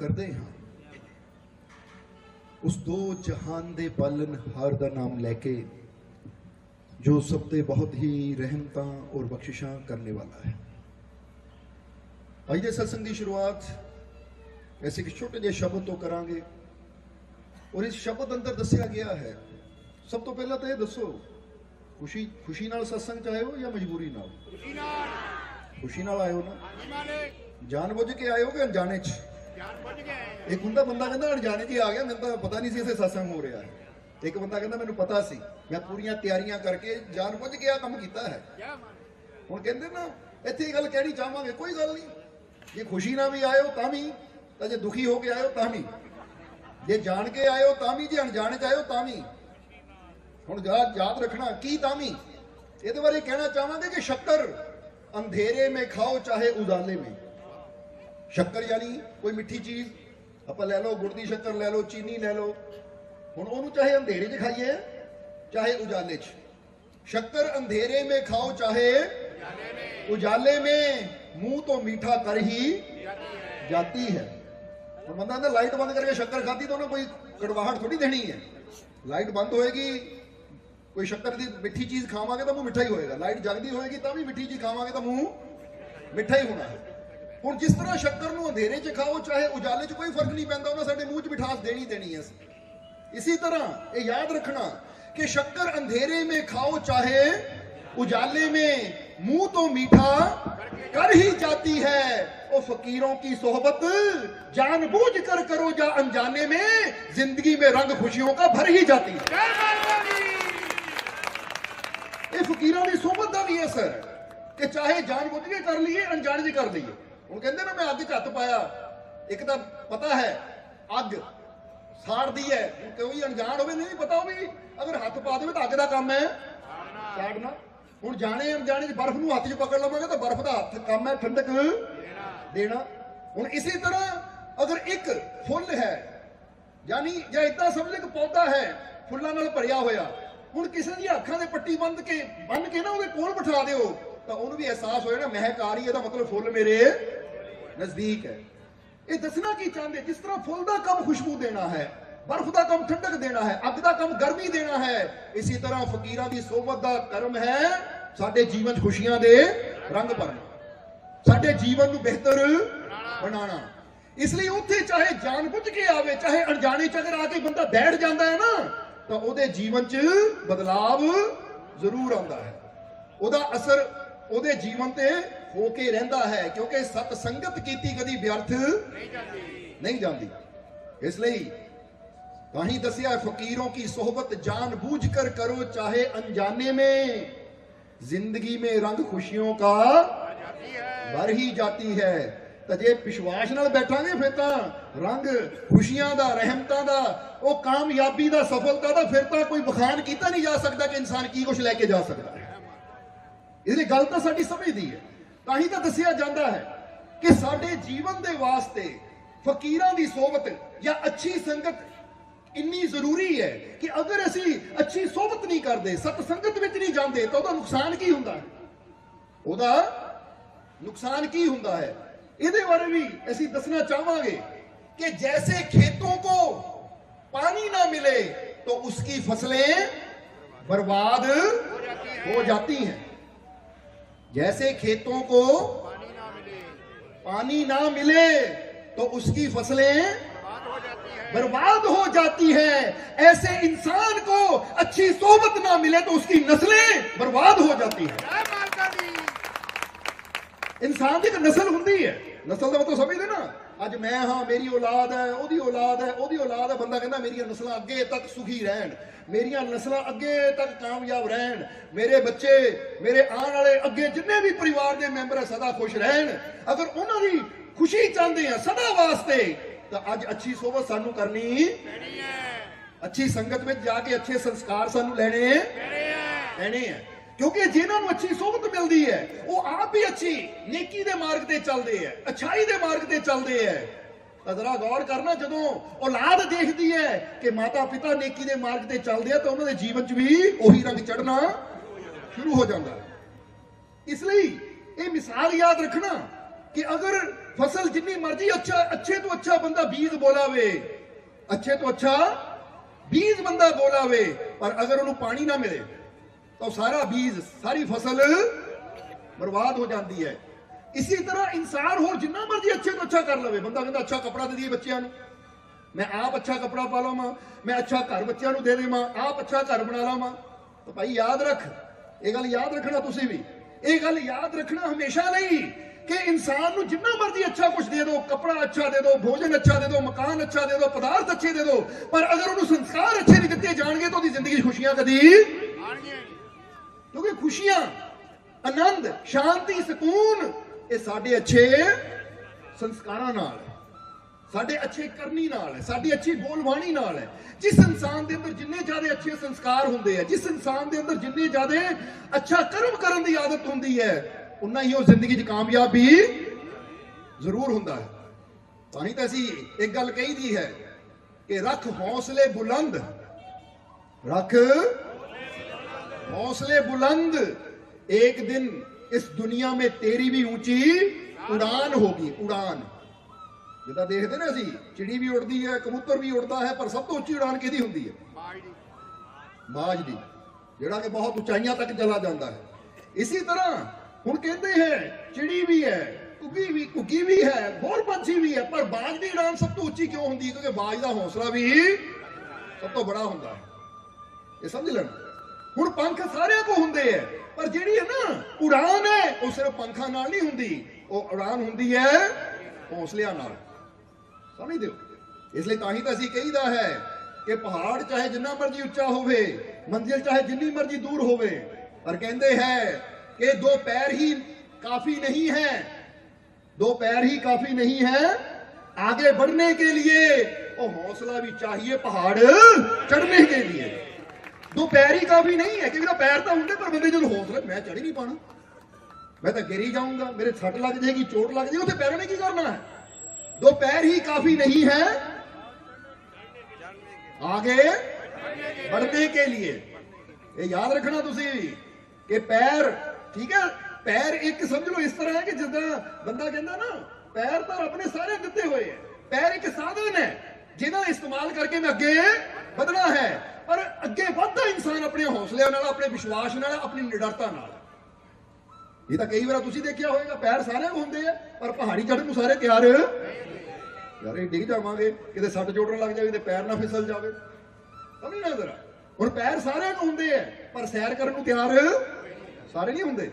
ਕਰਦੇ ਹਾਂ। ਉਸ ਦੋ ਜਹਾਨ ਦੇ ਪਾਲਨਹਾਰ ਦਾ ਨਾਮ ਲੈ ਕੇ ਜੋ ਸਭ ਤੇ ਬਹੁਤ ਹੀ ਰਹਿਮਤਾਂ ਔਰ ਬਖਸ਼ਿਸ਼ਾਂ ਕਰਨੇ ਵਾਲਾ ਹੈ। ਅੱਜ ਦੇ ਸਤਸੰਗ ਦੀ ਸ਼ੁਰੂਆਤ ਐਸੇ ਇੱਕ ਛੋਟੇ ਜਿਹੇ ਸ਼ਬਦ ਤੋਂ ਕਰਾਂਗੇ ਔਰ ਇਸ ਸ਼ਬਦ ਅੰਦਰ ਦੱਸਿਆ ਗਿਆ ਹੈ। ਸਭ ਤੋਂ ਪਹਿਲਾਂ ਤਾਂ ਇਹ ਦੱਸੋ ਖੁਸ਼ੀ ਖੁਸ਼ੀ ਨਾਲ ਸਤਸੰਗ ਚ ਆਏ ਹੋ ਜਾਂ ਮਜਬੂਰੀ ਨਾਲ? ਖੁਸ਼ੀ ਨਾਲ। ਖੁਸ਼ੀ ਨਾਲ ਆਏ ਹੋ ਨਾ। ਜਾਣਬੁੱਝ ਕੇ ਆਏ ਹੋ ਕਿ ਅਣਜਾਣੇ ਚ? ਇੱਕ ਹੁੰਦਾ, ਬੰਦਾ ਕਹਿੰਦਾ ਅਣਜਾਣੇ ਚ ਆ ਗਿਆ, ਮੈਨੂੰ ਤਾਂ ਪਤਾ ਨਹੀਂ ਸੀ ਇੱਥੇ ਸਤਸੰਗ ਹੋ ਰਿਹਾ ਹੈ। ਇੱਕ ਬੰਦਾ ਕਹਿੰਦਾ, ਮੈਨੂੰ ਪਤਾ ਸੀ, ਮੈਂ ਪੂਰੀਆਂ ਤਿਆਰੀਆਂ ਕਰਕੇ ਜਾਣ ਬੁੱਝ ਕੇ ਆ ਕੰਮ ਕੀਤਾ ਹੈ। ਹੁਣ ਕਹਿੰਦੇ ਨਾ, ਇੱਥੇ ਗੱਲ ਕਹਿਣੀ ਚਾਹਾਂਗੇ, ਕੋਈ ਗੱਲ ਨਹੀਂ। ਜੇ ਖੁਸ਼ੀ ਨਾਲ ਵੀ ਆਇਓ ਤਾਂ ਵੀ, ਤਾਂ ਜੇ ਦੁਖੀ ਹੋ ਕੇ ਆਇਓ ਤਾਂ ਵੀ। ਜੇ ਜਾਣ ਕੇ ਆਇਓ ਤਾਂ ਵੀ, ਜੇ ਅਣਜਾਣ ਚ ਆਇਓ ਤਾਂ ਵੀ। ਹੁਣ ਯਾਦ ਯਾਦ ਰੱਖਣਾ, ਕੀ ਤਾਂ ਵੀ? ਇਹਦੇ ਬਾਰੇ ਕਹਿਣਾ ਚਾਹਾਂਗੇ ਕਿ ਸ਼ੱਕਰ ਅੰਧੇਰੇ ਮੇ ਖਾਓ, ਚਾਹੇ ਉਜਾਲੇ ਮੇ। ਸ਼ੱਕਰ ਯਾਨੀ ਕੋਈ ਮਿੱਠੀ ਚੀਜ਼, ਆਪਾਂ ਲੈ ਲਓ, ਗੁੜ ਦੀ ਸ਼ੱਕਰ ਲੈ ਲਓ, ਚੀਨੀ ਲੈ ਲਓ। ਹੁਣ ਉਹਨੂੰ ਚਾਹੇ ਅੰਧੇਰੇ 'ਚ ਖਾਈਏ, ਚਾਹੇ ਉਜਾਲੇ 'ਚ। ਸ਼ੱਕਰ ਅੰਧੇਰੇ ਮੇ ਖਾਓ, ਚਾਹੇ ਉਜਾਲੇ ਮੇ। ਮੂੰਹ ਤੋਂ ਮੀਠਾ ਕਰ ਹੀ ਜਾਤੀ ਹੈ। ਹੁਣ ਬੰਦਾ ਨੇ ਲਾਈਟ ਬੰਦ ਕਰਕੇ ਸ਼ੱਕਰ ਖਾਦੀ ਤਾਂ ਉਹਨੂੰ ਕੋਈ ਕੜਵਾਹਟ ਥੋੜੀ ਦੇਣੀ ਹੈ। ਲਾਈਟ ਬੰਦ ਹੋਏਗੀ, ਕੋਈ ਸ਼ੱਕਰ ਦੀ ਮਿੱਠੀ ਚੀਜ਼ ਖਾਵਾਂਗੇ ਤਾਂ ਮੂੰਹ ਮਿੱਠਾ ਹੀ ਹੋਏਗਾ। ਲਾਈਟ ਜਗਦੀ ਹੋਏਗੀ ਤਾਂ ਵੀ ਮਿੱਠੀ ਚੀਜ਼ ਖਾਵਾਂਗੇ ਤਾਂ ਮੂੰਹ ਮਿੱਠਾ ਹੀ ਹੋਣਾ ਹੈ। ਹੁਣ ਜਿਸ ਤਰ੍ਹਾਂ ਸ਼ੱਕਰ ਨੂੰ ਅੰਧੇਰੇ 'ਚ ਖਾਓ ਚਾਹੇ ਉਜਾਲੇ 'ਚ ਕੋਈ ਫਰਕ ਨਹੀਂ ਪੈਂਦਾ ਉਹਨਾਂ ਸਾਡੇ ਮੂੰਹ 'ਚ ਮਿਠਾਸ ਦੇਣੀ ਦੇਣੀ ਹੈ इसी तरह ये याद रखना कि शक्कर अंधेरे में खाओ चाहे उजाले में मुंह तो मीठा कर ही जाती है और फकीरों की सोहबत जानबूझ कर करो या अनजाने में जिंदगी में रंग खुशियों का भर ही जाती है ਜੈ ਮਾਲਿਕ ਇਹ ਫਕੀਰਾਂ ਦੀ ਸੋਹਬਤ ਦਾ ਵੀ ਅਸਰ ਹੈ ਕਿ ਚਾਹੇ ਜਾਣ ਬੁੱਝ ਕੇ ਕਰ ਲਈਏ ਹੁਣ ਕਹਿੰਦੇ ਨਾ ਮੈਂ ਅੱਗ 'ਚ ਹੱਥ ਪਾਇਆ। ਇੱਕ ਤਾਂ ਪਤਾ ਹੈ ਅੱਗ ਸਾੜਦੀ ਹੈ। ਕੋਈ ਅਣਜਾਣ ਹੋਵੇ, ਨਹੀਂ ਪਤਾ ਉਹ ਅਗਰ ਹੱਥ ਪਾ ਦੇਵੇ ਤਾਂ ਅੱਗ ਦਾ ਕੰਮ ਹੈ। ਸਾੜਨਾ। ਹੁਣ ਜਾਣੇ ਅਣਜਾਣੇ ਬਰਫ਼ ਨੂੰ ਹੱਥ 'ਚ ਪਕੜ ਲਵਾਂਗੇ ਤਾਂ ਬਰਫ਼ ਦਾ ਹੱਥ ਕੰਮ ਹੈ, ਠੰਡਕ ਦੇਣਾ। ਹੁਣ ਇਸੇ ਤਰ੍ਹਾਂ ਅਗਰ ਇੱਕ ਫੁੱਲ ਹੈ, ਯਾਨੀ ਜਾਂ ਇਦਾਂ ਸਮਝ ਇੱਕ ਪੌਦਾ ਹੈ, ਫੁੱਲਾਂ ਨਾਲ ਭਰਿਆ ਹੋਇਆ। ਹੁਣ ਕਿਸੇ ਦੀ ਅੱਖਾਂ ਦੇ ਪੱਟੀ ਬੰਦ ਕੇ ਬੰਨ ਕੇ ਨਾ ਉਹਦੇ ਕੋਲ ਬਿਠਾ ਦਿਓ। ਤਾਂ ਉਹਨੂੰ ਵੀ ਅਹਿਸਾਸ ਹੋਏ ਨਾ ਮਹਿਕ ਆ ਰਹੀ ਹੈ ਇਹਦਾ ਮਤਲਬ ਫੁੱਲ ਮੇਰੇ ਨਜ਼ਦੀਕ ਹੈ। ਇਹ ਦੱਸਣਾ ਕੀ ਚਾਹੁੰਦੇ? ਜਿਸ ਤਰ੍ਹਾਂ ਫੁੱਲ ਦਾ ਕੰਮ ਖੁਸ਼ਬੂ ਦੇਣਾ ਹੈ, ਬਰਫ਼ ਦਾ ਕੰਮ ਠੰਡਕ ਦੇਣਾ ਹੈ, ਅੱਗ ਦਾ ਕੰਮ ਗਰਮੀ ਦੇਣਾ ਹੈ, ਇਸੇ ਤਰ੍ਹਾਂ ਫਕੀਰਾਂ ਦੀ ਸੋਬਤ ਦਾ ਕਰਮ ਹੈ ਸਾਡੇ ਜੀਵਨ 'ਚ ਖੁਸ਼ੀਆਂ ਦੇ ਰੰਗ ਭਰਨਾ। ਸਾਡੇ ਜੀਵਨ ਨੂੰ ਬਿਹਤਰ ਬਣਾਉਣਾ। ਇਸ ਲਈ ਉੱਥੇ ਚਾਹੇ ਜਾਣਬੁੱਝ ਕੇ ਆਵੇ, ਚਾਹੇ ਅਣਜਾਣੇ ਚ ਅਗਰ ਆ ਕੇ ਬੰਦਾ ਬੈਠ ਜਾਂਦਾ ਹੈ ਨਾ, ਤਾਂ ਉਹਦੇ ਜੀਵਨ 'ਚ ਬਦਲਾਵ ਜ਼ਰੂਰ ਆਉਂਦਾ ਹੈ। ਉਹਦਾ ਅਸਰ ਉਹਦੇ ਜੀਵਨ ਤੇ ਹੋ ਕੇ ਰਹਿੰਦਾ ਹੈ, ਕਿਉਂਕਿ ਸਤ ਸੰਗਤ ਕੀਤੀ ਕਦੀ ਵਿਅਰਥ ਨਹੀਂ ਜਾਂਦੀ। ਨਹੀਂ ਜਾਂਦੀ ਇਸ ਲਈ ਤਾਂ ਹੀ ਦੱਸਿਆ ਫਕੀਰੋਂ ਕੀ ਸਹਬਤ ਜਾਣ ਬੂਝ ਕਰ ਕਰੋ, ਚਾਹੇ ਅਣਜਾਣੇ ਮੇ, ਜ਼ਿੰਦਗੀ ਮੇ ਰੰਗ ਖੁਸ਼ੀਆਂ ਕਾ ਭਰ ਹੀ ਜਾਤੀ ਹੈ। ਤਾਂ ਜੇ ਵਿਸ਼ਵਾਸ ਨਾਲ ਬੈਠਾਂਗੇ ਫਿਰ ਤਾਂ ਰੰਗ ਖੁਸ਼ੀਆਂ ਦਾ, ਰਹਿਮਤਾਂ ਦਾ, ਉਹ ਕਾਮਯਾਬੀ ਦਾ, ਸਫਲਤਾ ਦਾ ਫਿਰ ਤਾਂ ਕੋਈ ਬਖਾਨ ਕੀਤਾ ਨਹੀਂ ਜਾ ਸਕਦਾ ਕਿ ਇਨਸਾਨ ਕੀ ਕੁਝ ਲੈ ਕੇ ਜਾ ਸਕਦਾ ਇਸ ਲਈ ਗੱਲ ਤਾਂ ਸਾਡੀ ਸਮਝਦੀ ਹੈ ਤਾਂ ਹੀ ਤਾਂ ਦੱਸਿਆ ਜਾਂਦਾ ਹੈ ਕਿ ਸਾਡੇ ਜੀਵਨ ਦੇ ਵਾਸਤੇ ਫਕੀਰਾਂ ਦੀ ਸੋਬਤ ਜਾਂ ਅੱਛੀ ਸੰਗਤ ਇੰਨੀ ਜ਼ਰੂਰੀ ਹੈ ਕਿ ਅਗਰ ਅਸੀਂ ਅੱਛੀ ਸੋਬਤ ਨਹੀਂ ਕਰਦੇ ਸਤ ਸੰਗਤ ਵਿੱਚ ਨਹੀਂ ਜਾਂਦੇ ਤਾਂ ਉਹਦਾ ਨੁਕਸਾਨ ਕੀ ਹੁੰਦਾ ਹੈ ਉਹਦਾ ਨੁਕਸਾਨ ਕੀ ਹੁੰਦਾ ਹੈ ਇਹਦੇ ਬਾਰੇ ਵੀ ਅਸੀਂ ਦੱਸਣਾ ਚਾਹਾਂਗੇ कि जैसे खेतों को पानी ना मिले तो उसकी फसलें बर्बाद हो जाती हैं जैसे खेतों को पानी ना मिले पानी ना मिले तो उसकी फ़सलें बर्बाद हो जाती है। ऐसे इंसान को अच्छी सोबत ना मिले तो उसकी नस्लें बर्बाद हो जाती है। इंसान की तो नस्ल होती है। नस्ल तो मतलब तो समझते ना। ਅੱਜ ਮੈਂ ਹਾਂ ਮੇਰੀ ਔਲਾਦ ਹੈ ਉਹਦੀ ਔਲਾਦ ਹੈ ਉਹਦੀ ਔਲਾਦ ਹੈ। ਬੰਦਾ ਕਹਿੰਦਾ ਮੇਰੀਆਂ ਨਸਲਾਂ ਅੱਗੇ ਤੱਕ ਸੁਖੀ ਰਹਿਣ। ਮੇਰੀਆਂ ਨਸਲਾਂ ਅੱਗੇ ਤੱਕ ਕਾਮਯਾਬ ਰਹਿਣ। ਮੇਰੇ ਬੱਚੇ ਮੇਰੇ ਆਉਣ ਵਾਲੇ ਅੱਗੇ ਜਿੰਨੇ ਵੀ ਪਰਿਵਾਰ ਦੇ ਮੈਂਬਰ ਹੈ ਸਦਾ ਖੁਸ਼ ਰਹਿਣ। ਅਗਰ ਉਹਨਾਂ ਦੀ ਖੁਸ਼ੀ ਚਾਹੁੰਦੇ ਆ ਸਦਾ ਵਾਸਤੇ ਤਾਂ ਅੱਜ ਅੱਛੀ ਸੋਭਤ ਸਾਨੂੰ ਕਰਨੀ ਨਹੀਂ ਹੈ। ਅੱਛੀ ਸੰਗਤ ਵਿੱਚ ਜਾ ਕੇ ਅੱਛੇ ਸੰਸਕਾਰ ਸਾਨੂੰ ਲੈਣੇ ਤੇਰੇ ਹੈ ਲੈਣੇ ਆ। ਕਿਉਂਕਿ ਜਿਨ੍ਹਾਂ ਨੂੰ ਅੱਛੀ ਸੋਭਤ ਮਿਲਦੀ ਹੈ, ਉਹ ਆਪ ਹੀ ਅੱਛੀ, ਨੇਕੀ ਦੇ ਮਾਰਗ ਤੇ ਚੱਲਦੇ ਹੈ, ਅਛਾਈ ਦੇ ਮਾਰਗ ਤੇ ਚੱਲਦੇ ਆ ਤਾਂ ਗੌਰ ਕਰਨਾ ਜਦੋਂ ਔਲਾਦ ਦੇਖਦੀ ਹੈ ਕਿ ਮਾਤਾ ਪਿਤਾ ਨੇਕੀ ਦੇ ਮਾਰਗ ਤੇ ਚੱਲਦੇ ਆ, ਤਾਂ ਉਹਨਾਂ ਦੇ ਜੀਵਨ 'ਚ ਵੀ ਉਹੀ ਰੰਗ ਚੜਨਾ ਸ਼ੁਰੂ ਹੋ ਜਾਂਦਾ ਇਸ ਲਈ ਇਹ ਮਿਸਾਲ ਯਾਦ ਰੱਖਣਾ ਕਿ ਅਗਰ ਫਸਲ ਜਿੰਨੀ ਮਰਜ਼ੀ ਅੱਛਾ, ਅੱਛੇ ਤੋਂ ਅੱਛਾ ਬੰਦਾ ਬੀਜ ਬੋਲਾਵੇ, ਅੱਛੇ ਤੋਂ ਅੱਛਾ ਬੀਜ ਬੰਦਾ ਬੋਲਾਵੇ, ਪਰ ਅਗਰ ਉਹਨੂੰ ਪਾਣੀ ਨਾ ਮਿਲੇ ਤਾਂ ਉਹ ਸਾਰਾ ਬੀਜ, ਸਾਰੀ ਫਸਲ ਬਰਬਾਦ ਹੋ ਜਾਂਦੀ ਹੈ। ਇਸੇ ਤਰ੍ਹਾਂ ਇਨਸਾਨ ਹੋਰ ਜਿੰਨਾ ਮਰਜ਼ੀ ਅੱਛੇ ਤੋਂ ਅੱਛਾ ਕਰ ਲਵੇ। ਬੰਦਾ ਕਹਿੰਦਾ, ਅੱਛਾ ਕਪੜਾ ਦੇ ਦਈਏ ਬੱਚਿਆਂ ਨੂੰ। ਮੈਂ ਆਪ ਅੱਛਾ ਕਪੜਾ ਪਾ ਲਵਾਂ, ਮੈਂ ਅੱਛਾ ਘਰ ਬੱਚਿਆਂ ਨੂੰ ਦੇ ਦੇਵਾਂ, ਆਪ ਅੱਛਾ ਘਰ ਬਣਾ ਲਵਾਂ। ਤਾਂ ਭਾਈ ਯਾਦ ਰੱਖ, ਇਹ ਗੱਲ ਯਾਦ ਰੱਖਣਾ ਤੁਸੀਂ ਵੀ। ਇਹ ਗੱਲ ਯਾਦ ਰੱਖਣਾ ਹਮੇਸ਼ਾ ਲਈ ਕਿ ਇਨਸਾਨ ਨੂੰ ਜਿੰਨਾ ਮਰਜ਼ੀ ਅੱਛਾ ਕੁਝ ਦੇ ਦਿਓ, ਕਪੜਾ ਅੱਛਾ ਦੇ ਦਿਓ, ਭੋਜਨ ਅੱਛਾ ਦੇ ਦਿਓ, ਮਕਾਨ ਅੱਛਾ ਦੇ ਦਿਓ, ਪਦਾਰਥ ਅੱਛੇ ਦੇ ਦਿਓ, ਪਰ ਅਗਰ ਉਹਨੂੰ ਸੰਸਕਾਰ ਅੱਛੇ ਨਹੀਂ ਦਿੱਤੇ ਜਾਣਗੇ ਤਾਂ ਉਹਦੀ ਜ਼ਿੰਦਗੀ 'ਚ ਖੁਸ਼ੀਆਂ ਕਦੀ ਆਣਗੀਆਂ ਕਿਉਂਕਿ ਖੁਸ਼ੀਆਂ, ਆਨੰਦ, ਸ਼ਾਂਤੀ, ਸਕੂਨ, ਇਹ ਸਾਡੇ ਅੱਛੇ ਸੰਸਕਾਰਾਂ ਨਾਲ ਹੈ। ਸਾਡੇ ਅੱਛੇ ਕਰਨੀ ਨਾਲ ਹੈ, ਸਾਡੀ ਅੱਛੀ ਬੋਲਬਾਣੀ ਨਾਲ ਹੈ। ਜਿਸ ਇਨਸਾਨ ਦੇ ਅੰਦਰ ਜਿੰਨੇ ਜ਼ਿਆਦਾ ਅੱਛੇ ਸੰਸਕਾਰ ਹੁੰਦੇ ਆ, ਜਿਸ ਇਨਸਾਨ ਦੇ ਅੰਦਰ ਜਿੰਨੇ ਜ਼ਿਆਦਾ ਅੱਛਾ ਕਰਮ ਕਰਨ ਦੀ ਆਦਤ ਹੁੰਦੀ ਹੈ, ਉਨਾ ਹੀ ਉਹ ਜ਼ਿੰਦਗੀ 'ਚ ਕਾਮਯਾਬ ਵੀ ਜ਼ਰੂਰ ਹੁੰਦਾ ਹੈ। ਤਾਂ ਹੀ ਤਾਂ ਅਸੀਂ ਇੱਕ ਗੱਲ ਕਹੀ ਦੀ ਹੈ ਕਿ ਰੱਖ ਹੌਸਲੇ ਬੁਲੰਦ, ਰੱਖ हौसले बुलंद एक दिन इस दुनिया में तेरी भी ऊंची उड़ान होगी उड़ान ਜਿੱਦਾਂ ਦੇਖਦੇ ਨਾ ਅਸੀਂ ਚਿੜੀ ਵੀ ਉੜਦੀ ਹੈ ਕਬੂਤਰ ਵੀ ਉੜਦਾ ਹੈ ਪਰ ਸਭ ਤੋਂ ਉੱਚੀ ਉਡਾਨ ਕਿਹਦੀ ਹੁੰਦੀ ਹੈ ਬਾਜ ਦੀ ਬਾਜ ਦੀ ਜਿਹੜਾ ਕਿ ਬਹੁਤ ਉਚਾਈਆਂ ਤੱਕ ਚਲਾ ਜਾਂਦਾ ਹੈ ਇਸੇ ਤਰ੍ਹਾਂ ਹੁਣ ਕਹਿੰਦੇ ਹੈ ਚਿੜੀ ਵੀ ਹੈ ਕੁੱਗੀ ਵੀ ਕੁੱਗੀ ਵੀ ਹੈ ਹੋਰ ਪੰਛੀ ਵੀ ਹੈ ਪਰ ਬਾਜ ਦੀ ਉਡਾਨ ਸਭ ਤੋਂ ਉੱਚੀ ਕਿਉਂ ਹੁੰਦੀ ਹੈ ਕਿਉਂਕਿ ਬਾਜ ਦਾ ਹੌਸਲਾ ਵੀ ਸਭ ਤੋਂ ਬੜਾ ਹੁੰਦਾ ਹੈ ਇਹ ਸਮਝ ਲੈਣਾ ਹੁਣ ਪੰਖ ਸਾਰਿਆਂ ਕੋ ਹੁੰਦੇ ਐ ਪਰ ਜਿਹੜੀ ਹੈ ਨਾ ਉਡਾਨ ਹੈ ਉਹ ਸਿਰਫ ਪੰਖਾਂ ਨਾਲ ਨਹੀਂ ਹੁੰਦੀ ਉਹ ਉਡਾਨ ਹੁੰਦੀ ਹੈ ਹੌਸਲਿਆਂ ਨਾਲ ਸਮਝਦੇ ਹੋ ਇਸ ਲਈ ਤਾਂ ਹੀ ਤਾਂ ਅਸੀਂ ਕਹੀਦਾ ਹੈ ਕਿ ਪਹਾੜ ਚਾਹੇ ਜਿੰਨਾ ਮਰਜ਼ੀ ਉੱਚਾ ਹੋਵੇ ਮੰਜ਼ਿਲ ਚਾਹੇ ਜਿੰਨੀ ਮਰਜ਼ੀ ਦੂਰ ਹੋਵੇ ਪਰ ਕਹਿੰਦੇ ਹੈ ਕਿ ਦੋ ਪੈਰ ਹੀ ਕਾਫੀ ਨਹੀਂ ਹੈ दो पैर ही काफी नहीं है आगे बढ़ने के लिए और हौसला भी चाहिए पहाड़ चढ़ने के लिए दो पैर ही काफी नहीं है क्योंकि पैर तो होंगे पर बंदे जो हौसला मैं चढ़ ही नहीं पाना मैं तो गिर ही जाऊंगा मेरे सट लग जाएगी चोट लग जाएगी तो पैरों ने की करना है दो पैर ही काफी नहीं है आगे बढ़ने के लिए ये याद रखना ਤੁਸੀਂ ਕਿ ਪੈਰ ਠੀਕ ਹੈ ਪੈਰ ਇੱਕ ਸਮਝ ਲਓ ਇਸ ਤਰ੍ਹਾਂ ਹੈ ਕਿ ਜਿੱਦਾਂ ਬੰਦਾ ਕਹਿੰਦਾ ਨਾ ਪੈਰ ਤਾਂ ਰੱਬ ਨੇ ਸਾਰੇ ਦਿੱਤੇ ਹੋਏ ਹੈ ਪੈਰ ਇੱਕ ਸਾਧਨ ਹੈ ਜਿਹਦਾ ਇਸਤੇਮਾਲ ਕਰਕੇ ਮੈਂ ਅੱਗੇ ਵਧਣਾ ਹੈ। ਪਰ ਅੱਗੇ ਵੱਧਦਾ ਇਨਸਾਨ ਆਪਣੇ ਹੌਸਲਿਆਂ ਨਾਲ, ਆਪਣੇ ਵਿਸ਼ਵਾਸ ਨਾਲ, ਆਪਣੀ ਨਿਡਰਤਾ ਨਾਲ। ਇਹ ਤਾਂ ਕਈ ਵਾਰ ਤੁਸੀਂ ਦੇਖਿਆ ਹੋਵੇਗਾ, ਪੈਰ ਸਾਰਿਆਂ ਹੁੰਦੇ ਆ, ਪਰ ਪਹਾੜੀ ਚੜ੍ਹਨ ਨੂੰ ਸਾਰੇ ਤਿਆਰ। ਯਾਰ ਇਹ ਡਿੱਗ ਜਾਵਾਂਗੇ, ਕਿਤੇ ਸੱਟ ਜੋੜਨ ਲੱਗ ਜਾਵੇ ਤੇ ਪੈਰ ਨਾ ਫਿਸਲ ਜਾਵੇ। ਸਮਝਣਾ ਜ਼ਰਾ। ਹੁਣ ਪੈਰ ਸਾਰਿਆਂ ਨੂੰ ਹੁੰਦੇ ਆ, ਪਰ ਸੈਰ ਕਰਨ ਨੂੰ ਤਿਆਰ ਸਾਰੇ ਨਹੀਂ ਹੁੰਦੇ।